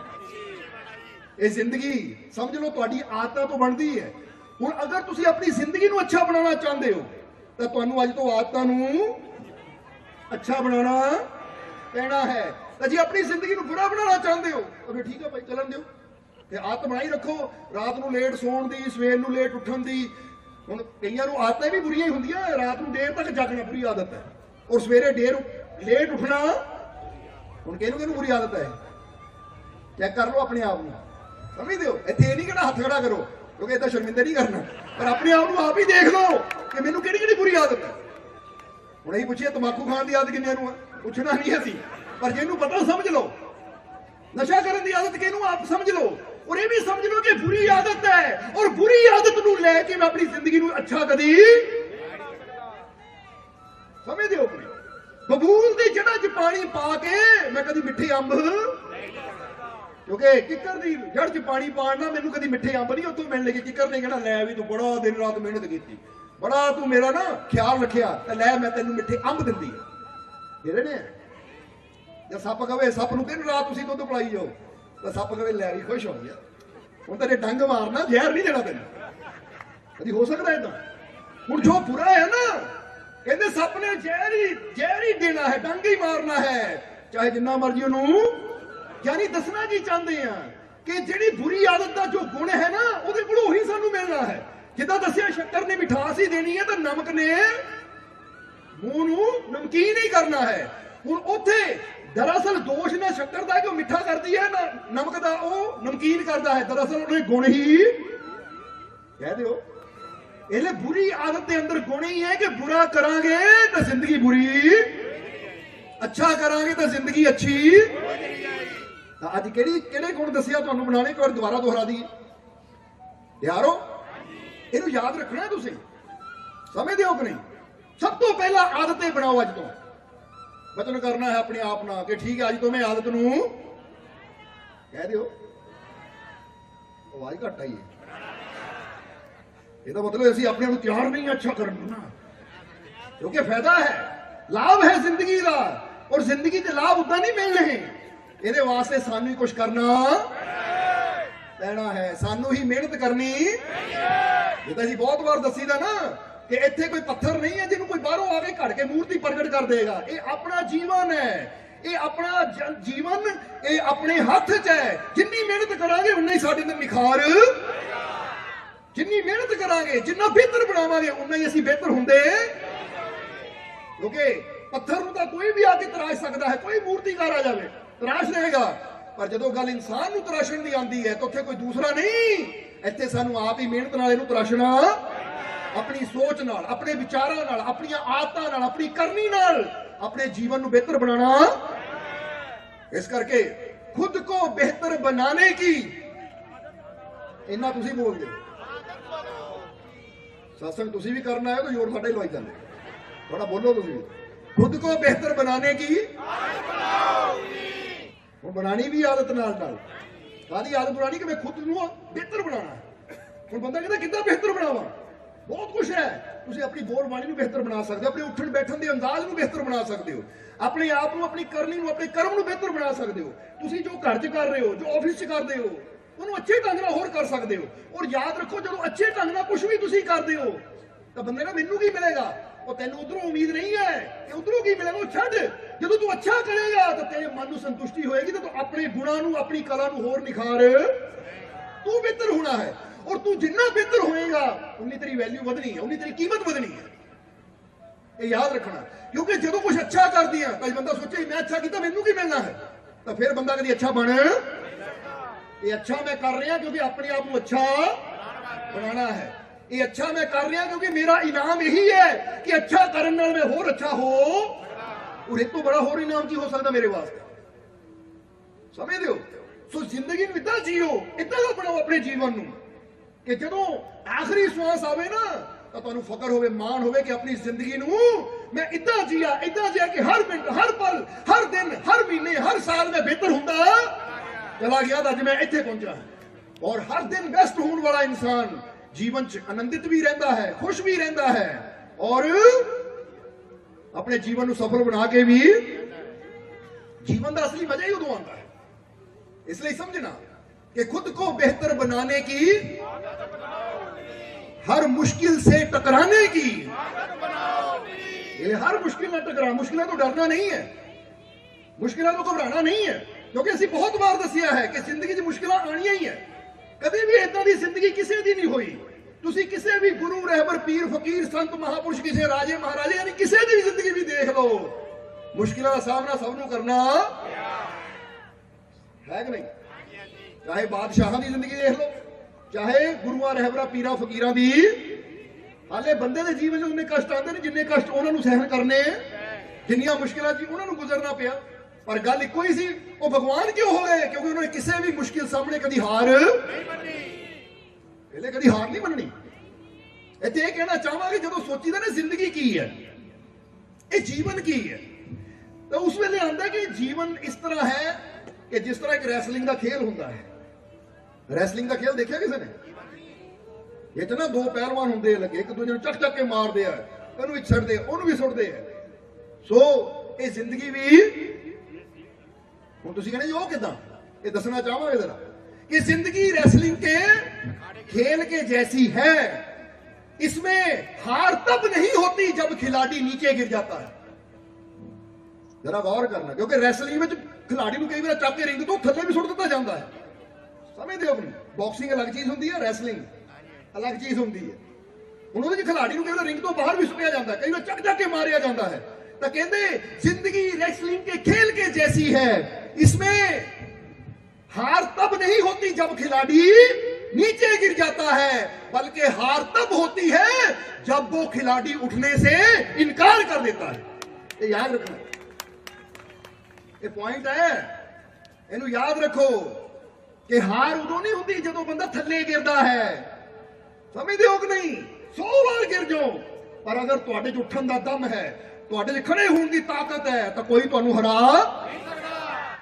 ਇਹ ਜ਼ਿੰਦਗੀ ਸਮਝ ਲਓ ਤੁਹਾਡੀ ਆਦਤਾਂ ਤੋਂ ਬਣਦੀ ਹੈ। ਹੁਣ ਅਗਰ ਤੁਸੀਂ ਆਪਣੀ ਜ਼ਿੰਦਗੀ ਨੂੰ ਅੱਛਾ ਬਣਾਉਣਾ ਚਾਹੁੰਦੇ ਹੋ, ਤਾਂ ਤੁਹਾਨੂੰ ਅੱਜ ਤੋਂ ਆਦਤਾਂ ਨੂੰ ਅੱਛਾ ਬਣਾਉਣਾ ਪੈਣਾ ਹੈ। ਤਾਂ ਜੇ ਆਪਣੀ ਜ਼ਿੰਦਗੀ ਨੂੰ ਬੁਰਾ ਬਣਾਉਣਾ ਚਾਹੁੰਦੇ ਹੋ, ਤਾਂ ਫਿਰ ਠੀਕ ਹੈ ਭਾਈ, ਚੱਲਣ ਦਿਓ। ਤੇ ਆਦਤ ਬਣਾਈ ਰੱਖੋ। ਰਾਤ ਨੂੰ ਲੇਟ ਸੌਣ ਦੀ, ਸਵੇਰ ਨੂੰ ਲੇਟ ਉੱਠਣ ਦੀ। ਹੁਣ ਕਈਆਂ ਨੂੰ ਆਦਤਾਂ ਵੀ ਬੁਰੀਆਂ ਹੀ ਹੁੰਦੀਆਂ, ਰਾਤ ਨੂੰ ਦੇਰ ਤੱਕ ਜਾਗਣਾ ਬੁਰੀ ਆਦਤ ਹੈ। ਔਰ ਸਵੇਰੇ ਦੇਰ ਲੇਟ ਉੱਠਣਾ ਹੁਣ ਕਿਹਨੂੰ ਕਿਹਨੂੰ ਬੁਰੀ ਆਦਤ ਹੈ? ਚੈੱਕ ਕਰ ਲਓ ਆਪਣੇ ਆਪ ਨੂੰ। ਸਮਝਦੇ ਹੋ ਇੱਥੇ ਇਹ ਨਹੀਂ ਕਿਹੜਾ ਹੱਥ ਖੜਾ ਕਰੋ, ਕਿਉਂਕਿ ਇਹ ਤਾਂ ਸ਼ਰਮਿੰਦਾ ਨਹੀਂ ਕਰਨਾ। ਪਰ ਆਪਣੇ ਆਪ ਨੂੰ ਆਪ ਹੀ ਦੇਖ ਲਓ ਕਿ ਮੈਨੂੰ ਕਿਹੜੀ ਕਿਹੜੀ ਬੁਰੀ ਆਦਤ ਹੈ। ਹੁਣ ਇਹ ਪੁੱਛੀਏ, ਤਮਾਕੂ ਖਾਣ ਦੀ ਆਦਤ ਕਿੰਨਿਆਂ ਨੂੰ ਪੁੱਛਣਾ ਨਹੀਂ ਅਸੀਂ, ਪਰ ਜਿਹਨੂੰ ਪਤਾ ਸਮਝ ਲਓ। ਨਸ਼ਾ ਕਰਨ ਦੀ ਆਦਤ ਕਿਹਨੂੰ ਆਪ ਸਮਝ ਲਓ? ਔਰ ਇਹ ਵੀ ਸਮਝ ਲਓ ਕਿ ਬੁਰੀ ਆਦਤ ਹੈ, ਔਰ ਬੁਰੀ ਆਦਤ ਨੂੰ ਲੈ ਕੇ ਮੈਂ ਆਪਣੀ ਜ਼ਿੰਦਗੀ ਨੂੰ ਅੱਛਾ ਕਦੀ ਸਮਝਦੇ ਹੋ ਕਿ ਬਬੂਲ ਦੀ ਜੜ੍ਹਾਂ 'ਚ ਪਾਣੀ ਪਾ ਕੇ ਮੈਂ ਕਦੀ ਮਿੱਠੇ ਅੰਬ ਕਿਉਂਕਿ ਕਿੱਕਰ ਦੀ ਜੜ 'ਚ ਪਾਣੀ ਪਾਣ ਨਾਲ ਮੈਨੂੰ ਕਦੀ ਮਿੱਠੇ ਅੰਬ ਨਹੀਂ ਉੱਥੋਂ ਮਿਲਣ ਲੱਗੇ ਕਿੱਕਰ ਨੇ ਕਹਿਣਾ ਲੈ ਵੀ ਤੂੰ ਬੜਾ ਦਿਨ ਰਾਤ ਮਿਹਨਤ ਕੀਤੀ। ਬੜਾ ਤੂੰ ਮੇਰਾ ਨਾ ਖਿਆਲ ਰੱਖਿਆ ਤੇ ਲੈ ਮੈਂ ਤੈਨੂੰ ਮਿੱਠੇ ਅੰਬ ਦਿੰਦੀ ਜਿਹੜੇ ਨੇ? ਜੇ ਸੱਪ ਕਵੇ, ਸੱਪ ਨੂੰ ਦਿਨ ਰਾਤ ਤੁਸੀਂ ਦੁੱਧ ਪਲਾਈ ਜਾਓ? ਤਾਂ ਸੱਪ ਕਵੇ, ਲੈ ਵੀ ਖੁਸ਼ ਹੋ ਗਿਆ। ਹੁਣ ਤੇਰੇ ਡੰਗ ਮਾਰਨਾ, ਜ਼ਹਿਰ ਨਹੀਂ ਦੇਣਾ ਤੈਨੂੰ। ਕਦੀ ਹੋ ਸਕਦਾ ਇਦਾਂ ਹੁਣ ਜੋ ਬੁਰਾ ਹੈ ਨਾ, ਕਹਿੰਦੇ ਸੱਪ ਨੇ ਜ਼ਹਿਰ ਹੀ ਜ਼ਹਿਰ ਹੀ ਦੇਣਾ ਹੈ, ਡੰਗ ਹੀ ਮਾਰਨਾ ਹੈ। ਚਾਹੇ ਜਿੰਨਾ ਮਰਜ਼ੀ ਉਹਨੂੰ ਯਾਨੀ ਦੱਸਣਾ ਕੀ ਚਾਹੁੰਦੇ ਆ ਕਿ ਜਿਹੜੀ ਬੁਰੀ ਆਦਤ ਦਾ ਜੋ ਗੁਣ ਹੈ ਨਾ, ਉਹਦੇ ਕੋਲ ਉਹੀ ਸਾਨੂੰ ਮਿਲਣਾ ਹੈ। ਜਿੱਦਾਂ ਦੱਸਿਆ, ਸ਼ੱਕਰ ਨੇ ਮਿਠਾਸ ਹੀ ਦੇਣੀ ਹੈ ਤਾਂ ਨਮਕ ਨੇ ਮੂੰਹ ਨੂੰ ਨਮਕੀਨ ਹੀ ਕਰਨਾ ਹੈ। ਹੁਣ ਉੱਥੇ ਦਰਅਸਲ ਦੋਸ਼ ਨਾ ਸ਼ੱਕਰ ਦਾ ਕਿ ਮਿੱਠਾ ਕਰਦੀ ਹੈ, ਨਾ ਨਮਕ ਦਾ ਉਹ ਨਮਕੀਨ ਕਰਦਾ ਹੈ। ਦਰਅਸਲ ਉਹਨੇ ਗੁਣ ਹੀ ਕਹਿ ਦਿਓ। ਇਹਲੇ ਬੁਰੀ ਆਦਤ ਦੇ ਅੰਦਰ ਗੁਣ ਹੀ ਹੈ ਕਿ ਬੁਰਾ ਕਰਾਂਗੇ ਤਾਂ ਜ਼ਿੰਦਗੀ ਬੁਰੀ, ਅੱਛਾ ਕਰਾਂਗੇ ਤਾਂ ਜ਼ਿੰਦਗੀ ਅੱਛੀ। ਤਾਂ ਅੱਜ ਕਿਹੜੀ ਕਿਹੜੇ ਗੁਣ ਦੱਸਿਆ ਤੁਹਾਨੂੰ ਬਣਾਣੇ ਇੱਕ ਵਾਰ ਦੁਬਾਰਾ ਦੁਹਰਾ ਦਈਏ। ਯਾਰੋ ਇਹਨੂੰ ਯਾਦ ਰੱਖਣਾ ਤੁਸੀਂ। ਸਮਝਦੇ ਹੋ ਕਿ ਨਹੀਂ? ਸਭ ਤੋਂ ਪਹਿਲਾਂ ਆਦਤੇ ਬਣਾਓ ਅੱਜ ਤੋਂ। ਵਚਨ ਕਰਨਾ ਹੈ ਆਪਣੇ ਆਪ ਨਾਲ ਕਿ ਠੀਕ ਹੈ, ਅੱਜ ਤੋਂ ਮੈਂ ਆਦਤ ਨੂੰ ਕਹਿ ਦਿਓ। ਆਵਾਜ਼ ਘੱਟ ਆਈ ਹੈ। ਇਹਦਾ ਮਤਲਬ ਅਸੀਂ ਆਪਣੇ ਆਪ ਨੂੰ ਤਿਆਰ ਨਹੀਂ ਅੱਛਾ ਕਰਨ ਨੂੰ ਨਾ। ਕਿਉਂਕਿ ਫਾਇਦਾ ਹੈ। ਲਾਭ ਹੈ ਜ਼ਿੰਦਗੀ ਦਾ। ਔਰ ਜ਼ਿੰਦਗੀ ਦੇ ਲਾਭ ਉਦਾਂ ਨਹੀਂ ਮਿਲਣੇ। ਇਹਦੇ ਵਾਸਤੇ ਸਾਨੂੰ ਹੀ ਕੁਝ ਕਰਨਾ ਪੈਣਾ ਹੈ। ਸਾਨੂੰ ਹੀ ਮਿਹਨਤ ਕਰਨੀ ਇਹ ਤਾਂ ਜੀ ਬਹੁਤ ਵਾਰ ਦੱਸੀਦਾ ਨਾ ਕਿ ਇੱਥੇ ਕੋਈ ਪੱਥਰ ਨਹੀਂ ਹੈ ਜਿਹਨੂੰ ਕੋਈ ਬਾਹਰੋਂ ਆ ਕੇ ਘੜ ਕੇ ਮੂਰਤੀ ਪ੍ਰਗਟ ਕਰ ਦੇਗਾ। ਇਹ ਆਪਣਾ ਜੀਵਨ ਹੈ। ਇਹ ਆਪਣਾ ਜੀਵਨ ਇਹ ਆਪਣੇ ਹੱਥ 'ਚ ਹੈ। ਜਿੰਨੀ ਮਿਹਨਤ ਕਰਾਂਗੇ, ਉਨਾ ਹੀ ਸਾਡੇ ਅੰਦਰ ਨਿਖਾਰ। ਜਿੰਨੀ ਮਿਹਨਤ ਕਰਾਂਗੇ, ਜਿੰਨਾ ਬਿਹਤਰ ਬਣਾਵਾਂਗੇ, ਉਨਾ ਹੀ ਅਸੀਂ ਬਿਹਤਰ ਹੁੰਦੇ। ਕਿਉਂਕਿ ਪੱਥਰ ਨੂੰ ਤਾਂ ਕੋਈ ਵੀ ਆ ਕੇ ਤਰਾਸ਼ ਸਕਦਾ ਹੈ, ਕੋਈ ਮੂਰਤੀਕਾਰ ਆ ਜਾਵੇ। ਤਰਾਸ਼ ਰਹੇਗਾ ਪਰ ਜਦੋਂ ਗੱਲ ਇਨਸਾਨ ਨੂੰ ਤਰਾਸ਼ਣ ਦੀ ਆਉਂਦੀ ਹੈ, ਤਾਂ ਉੱਥੇ ਕੋਈ ਦੂਸਰਾ ਨਹੀਂ। ਇੱਥੇ ਸਾਨੂੰ ਆਪ ਹੀ ਮਿਹਨਤ ਨਾਲ ਇਹਨੂੰ ਤਰਾਸ਼ਣਾ, ਆਪਣੀ ਸੋਚ ਨਾਲ, ਆਪਣੇ ਵਿਚਾਰਾਂ ਨਾਲ, ਆਪਣੀਆਂ ਆਦਤਾਂ ਨਾਲ, ਆਪਣੀ ਕਰਨੀ ਨਾਲ, ਆਪਣੇ ਜੀਵਨ ਨੂੰ ਬਿਹਤਰ ਬਣਾਉਣਾ। ਇਸ ਕਰਕੇ ਖੁਦ ਕੋ ਬਿਹਤਰ ਬਣਾਉਣੇ ਕੀ? ਇੰਨਾ ਤੁਸੀਂ ਬੋਲਦੇ ਸਾਸੰਗ ਤੁਸੀਂ ਵੀ ਕਰਨਾ ਹੈ ਤਾਂ ਜ਼ੋਰ ਸਾਡੇ ਲਵਾਈ ਜਾਂਦੇ। ਥੋੜਾ ਬੋਲੋ ਤੁਸੀਂ ਖੁਦ ਕੋ ਬਿਹਤਰ ਬਣਾਉਣੇ ਕੀ? ਆਦਤ ਬਣਾਓ ਹੁਣ ਬਣਾਣੀ ਵੀ ਆਦਤ ਨਾਲ ਨਾਲ। ਕਾਹਦੀ ਆਦਤ ਬਣਾਣੀ ਕਿ ਮੈਂ ਖੁਦ ਨੂੰ ਬਿਹਤਰ ਬਣਾਉਣਾ ਹੁਣ ਬੰਦਾ ਕਹਿੰਦਾ, ਕਿੱਦਾਂ ਬਿਹਤਰ ਬਣਾਵਾਂ? ਬਹੁਤ ਕੁਝ ਹੈ। ਤੁਸੀਂ ਆਪਣੀ ਬੋਲਬਾਣੀ ਨੂੰ ਬਿਹਤਰ ਬਣਾ ਸਕਦੇ ਹੋ, ਆਪਣੇ ਉੱਠਣ ਬੈਠਣ ਦੇ ਅੰਦਾਜ਼ ਨੂੰ ਬਿਹਤਰ ਬਣਾ ਸਕਦੇ ਹੋ। ਆਪਣੇ ਆਪ ਨੂੰ, ਆਪਣੀ ਕਰਨੀ ਨੂੰ, ਆਪਣੇ ਕਰਮ ਨੂੰ ਬਿਹਤਰ ਬਣਾ ਸਕਦੇ ਹੋ। ਤੁਸੀਂ ਜੋ ਘਰ 'ਚ ਕਰ ਰਹੇ ਹੋ, ਜੋ ਆਫਿਸ 'ਚ ਕਰਦੇ ਹੋ, ਉਹਨੂੰ ਅੱਛੇ ਢੰਗ ਨਾਲ ਹੋਰ ਕਰ ਸਕਦੇ ਹੋ। ਔਰ ਯਾਦ ਰੱਖੋ, ਜਦੋਂ ਅੱਛੇ ਢੰਗ ਨਾਲ ਕੁਝ ਵੀ ਤੁਸੀਂ ਕਰਦੇ ਹੋ, ਤਾਂ ਬੰਦੇ ਨਾਲ ਮੈਨੂੰ ਕੀ ਮਿਲੇਗਾ? ਉਹ ਤੈਨੂੰ ਉਧਰੋਂ ਉਮੀਦ ਨਹੀਂ ਹੈ ਕਿ ਉਧਰੋਂ ਕੀ ਮਿਲੇਗਾ, ਉਹ ਛੱਡ। ਜਦੋਂ ਤੂੰ ਅੱਛਾ ਕਰੇਗਾ ਤਾਂ ਤੇਰੇ ਮਨ ਨੂੰ ਸੰਤੁਸ਼ਟੀ ਹੋਏਗੀ ਤਾਂ ਤੂੰ ਆਪਣੇ ਗੁਣਾਂ ਨੂੰ, ਆਪਣੀ ਕਲਾ ਨੂੰ ਹੋਰ ਨਿਖਾਰ। ਤੂੰ ਬਿਹਤਰ ਹੋਣਾ ਹੈ ਔਰ ਤੂੰ ਜਿੰਨਾ ਬਿਹਤਰ ਹੋਏਗਾ, ਉਨੀ ਤੇਰੀ ਵੈਲਿਊ ਵਧਣੀ ਹੈ, ਉਨੀ ਤੇਰੀ ਕੀਮਤ ਵਧਣੀ ਹੈ। ਇਹ ਯਾਦ ਰੱਖਣਾ, ਕਿਉਂਕਿ ਜਦੋਂ ਕੁਝ ਅੱਛਾ ਕਰਦੀ ਆ ਤਾਂ ਬੰਦਾ ਸੋਚੇ, ਮੈਂ ਅੱਛਾ ਕੀਤਾ, ਮੈਨੂੰ ਕੀ ਮਿਲਣਾ ਹੈ? ਤਾਂ ਫਿਰ ਬੰਦਾ ਕਦੀ ਅੱਛਾ ਬਣ। ਇਹ ਅੱਛਾ ਮੈਂ ਕਰ ਰਿਹਾ ਕਿਉਂਕਿ ਆਪਣੇ ਆਪ ਨੂੰ ਅੱਛਾ ਬਣਾਉਣਾ ਹੈ। ਇਹ ਅੱਛਾ ਮੈਂ ਕਰ ਰਿਹਾ ਕਿਉਂਕਿ ਮੇਰਾ ਇਨਾਮ ਇਹੀ ਹੈ ਕਿ ਅੱਛਾ ਕਰਨ ਨਾਲ ਮੈਂ ਹੋਰ ਅੱਛਾ ਹੋ ਔਰ ਇਹ ਤੋਂ ਬੜਾ ਹੋਰ ਇਨਾਮ ਕੀ ਹੋ ਸਕਦਾ ਮੇਰੇ ਵਾਸਤੇ ਸਮਝਦੇ ਹੋ ਸੋ ਜ਼ਿੰਦਗੀ ਨੂੰ ਇਦਾਂ ਜੀਓ ਇਦਾਂ ਦਾ ਬਣਾਓ ਆਪਣੇ ਜੀਵਨ ਨੂੰ ਕਿ ਜਦੋਂ ਆਖਰੀ ਸਵਾਸ ਆਵੇ ਨਾ ਤਾਂ ਤੁਹਾਨੂੰ ਫਕਰ ਹੋਵੇ ਮਾਣ ਹੋਵੇ ਕਿ ਆਪਣੀ ਜ਼ਿੰਦਗੀ ਨੂੰ ਮੈਂ ਇਦਾਂ ਜੀਆ ਇਦਾਂ ਜੀਆ ਕਿ ਹਰ ਮਿੰਟ ਹਰ ਪਲ ਹਰ ਦਿਨ ਹਰ ਮਹੀਨੇ ਹਰ ਸਾਲ ਮੈਂ ਬਿਹਤਰ ਹੁੰਦਾ ਚਲਾ ਗਿਆ ਤਾਂ ਅੱਜ ਮੈਂ ਇੱਥੇ ਪਹੁੰਚਾ ਔਰ ਹਰ ਦਿਨ ਬੈਸਟ ਹੋਣ ਵਾਲਾ ਇਨਸਾਨ ਜੀਵਨ 'ਚ ਆਨੰਦਿਤ ਵੀ ਰਹਿੰਦਾ ਹੈ ਖੁਸ਼ ਵੀ ਰਹਿੰਦਾ ਹੈ ਔਰ ਆਪਣੇ ਜੀਵਨ ਨੂੰ ਸਫਲ ਬਣਾ ਕੇ ਵੀ जीवन का असली मजा ही उदो आता है इसलिए समझना कि खुद को बेहतर बनाने की हर मुश्किल से टकराने की ये हर मुश्किल ना टकरा मुश्किलें तो डरना नहीं है मुश्किलें तो घबराना नहीं है क्योंकि ਅਸੀਂ ਬਹੁਤ ਵਾਰ ਦੱਸਿਆ ਹੈ ਕਿ ਜ਼ਿੰਦਗੀ 'ਚ ਮੁਸ਼ਕਲਾਂ ਆਣੀਆਂ ਹੀ ਹੈ ਕਦੇ ਵੀ ਇਦਾਂ ਦੀ ਜ਼ਿੰਦਗੀ ਕਿਸੇ ਦੀ ਨਹੀਂ ਹੋਈ ਤੁਸੀਂ ਕਿਸੇ ਵੀ ਗੁਰੂ, ਰਹਿਬਰ, ਪੀਰ, ਫਕੀਰ, ਸੰਤ, ਮਹਾਪੁਰਸ਼, ਕਿਸੇ ਰਾਜੇ, ਮਹਾਰਾਜੇ, ਯਾਨੀ ਕਿਸੇ ਦੀ ਵੀ ਜ਼ਿੰਦਗੀ ਵੀ ਦੇਖ ਲਓ। ਮੁਸ਼ਕਿਲਾਂ ਦਾ ਸਾਹਮਣਾ ਸਭ ਨੂੰ ਕਰਨਾ ਹੈ ਕਿ ਨਹੀਂ? ਚਾਹੇ ਬਾਦਸ਼ਾਹਾਂ ਦੀ ਜ਼ਿੰਦਗੀ ਦੇਖ ਲਓ, ਚਾਹੇ ਗੁਰੂਆਂ, ਰਹਿਬਰਾਂ, ਪੀਰਾਂ, ਫਕੀਰਾਂ ਦੀ। ਹਾਲੇ ਬੰਦੇ ਦੇ ਜੀਵਨ 'ਚ ਉਹਨੇ ਕਸ਼ਟ ਆਉਂਦੇ ਨੇ, ਜਿੰਨੇ ਕਸ਼ਟ ਉਹਨਾਂ ਨੂੰ ਸਹਿਣ ਕਰਨੇ। ਜਿੰਨੀਆਂ ਮੁਸ਼ਕਿਲਾਂ ਜੀ ਉਹਨਾਂ ਨੂੰ ਗੁਜ਼ਰਨਾ ਪਿਆ। ਪਰ ਗੱਲ ਇੱਕੋ ਹੀ ਸੀ, ਉਹ ਭਗਵਾਨ ਕਿਉਂ ਹੋ ਗਏ ਕਿਉਂਕਿ ਉਹਨਾਂ ਨੇ ਕਿਸੇ ਵੀ ਮੁਸ਼ਕਿਲ ਸਾਹਮਣੇ ਕਦੀ ਹਾਰ ਨਹੀਂ ਮੰਨੀ ਇਹਨੇ ਕਦੀ ਹਾਰ ਨਹੀਂ ਮੰਨਣੀ। ਇੱਥੇ ਇਹ ਕਹਿਣਾ ਚਾਹਾਂਗੇ ਜਦੋਂ ਸੋਚੀਦਾ ਨਾ ਜ਼ਿੰਦਗੀ ਕੀ ਹੈ, ਇਹ ਜੀਵਨ ਕੀ ਹੈ, ਤਾਂ ਉਸ ਵੇਲੇ ਆਂਦਾ ਕਿ ਜੀਵਨ ਇਸ ਤਰ੍ਹਾਂ ਹੈ ਕਿ ਜਿਸ ਤਰ੍ਹਾਂ ਇੱਕ ਰੈਸਲਿੰਗ ਦਾ ਖੇਲ ਹੁੰਦਾ ਹੈ। ਰੈਸਲਿੰਗ ਦਾ ਖੇਲ ਦੇਖਿਆ ਕਿਸੇ ਨੇ? ਇਹ ਤਾਂ ਦੋ ਪਹਿਲਵਾਨ ਹੁੰਦੇ ਲੱਗੇ, ਇੱਕ ਦੂਜੇ ਨੂੰ ਚੱਕ ਚੱਕ ਕੇ ਮਾਰਦੇ ਆ, ਉਹਨੂੰ ਵੀ ਛੱਡਦੇ ਉਹਨੂੰ ਵੀ ਸੁੱਟਦੇ ਆ। ਸੋ, ਇਹ ਜ਼ਿੰਦਗੀ ਵੀ, ਹੁਣ ਤੁਸੀਂ ਕਹਿੰਦੇ ਉਹ ਕਿਦਾਂ? ਇਹ ਦੱਸਣਾ ਚਾਹਾਂਗੇ ਜ਼ਰਾ। ਕਿ ਜ਼ਿੰਦਗੀ ਰੈਸਲਿੰਗ ਤੇ खेल के जैसी है इसमें हार तब नहीं होती जब खिलाड़ी नीचे गिर जाता है जरा गौर करना क्योंकि रेसलिंग में खिलाड़ी ਨੂੰ ਕਈ ਵਾਰ ਚੱਕ ਕੇ ਰਿੰਗ ਤੋਂ ਥੱਲੇ ਵੀ ਸੁੱਟ ਦਿੱਤਾ ਜਾਂਦਾ ਹੈ ਸਮਝਦੇ ਹੋ ਆਪਣੀ ਬਾਕਸਿੰਗ ਅਲੱਗ ਚੀਜ਼ ਹੁੰਦੀ ਹੈ ਰੈਸਲਿੰਗ ਅਲੱਗ ਚੀਜ਼ ਹੁੰਦੀ ਹੈ ਹੁਣ ਉਹਦੇ ਚ ਖਿਲਾੜੀ ਨੂੰ ਕਈ ਵਾਰ ਰਿੰਗ ਤੋਂ ਬਾਹਰ ਵੀ ਸੁੱਟਿਆ ਜਾਂਦਾ ਹੈ ਕਈ ਵਾਰ ਚੱਕ ਚੱਕ ਕੇ ਮਾਰਿਆ ਜਾਂਦਾ ਹੈ ਤਾਂ ਕਹਿੰਦੇ ਜ਼ਿੰਦਗੀ रेसलिंग के खेल के जैसी है इसमें हार तब नहीं होती जब खिलाड़ी नीचे गिर जाता है बल्कि हार तब होती है जब वो खिलाड़ी उठने से इनकार कर देता है ये याद रखना ਇਹ ਪੁਆਇੰਟ ਹੈ ਇਹਨੂੰ ਯਾਦ ਰੱਖੋ ਕਿ ਹਾਰ ਉਦੋਂ ਨਹੀਂ ਹੁੰਦੀ ਜਦੋਂ ਬੰਦਾ ਥੱਲੇ ਗਿਰਦਾ ਹੈ ਸਮਝਦੇ ਹੋ ਕਿ ਨਹੀਂ 100 ਵਾਰ ਗਿਰ ਜਾਓ ਪਰ ਅਗਰ ਤੁਹਾਡੇ 'ਚ ਉੱਠਣ ਦਾ ਦਮ ਹੈ ਤੁਹਾਡੇ 'ਚ ਖੜੇ ਹੋਣ ਦੀ ਤਾਕਤ ਹੈ ਤਾਂ ਕੋਈ ਤੁਹਾਨੂੰ ਹਰਾ ਨਹੀਂ ਸਕਦਾ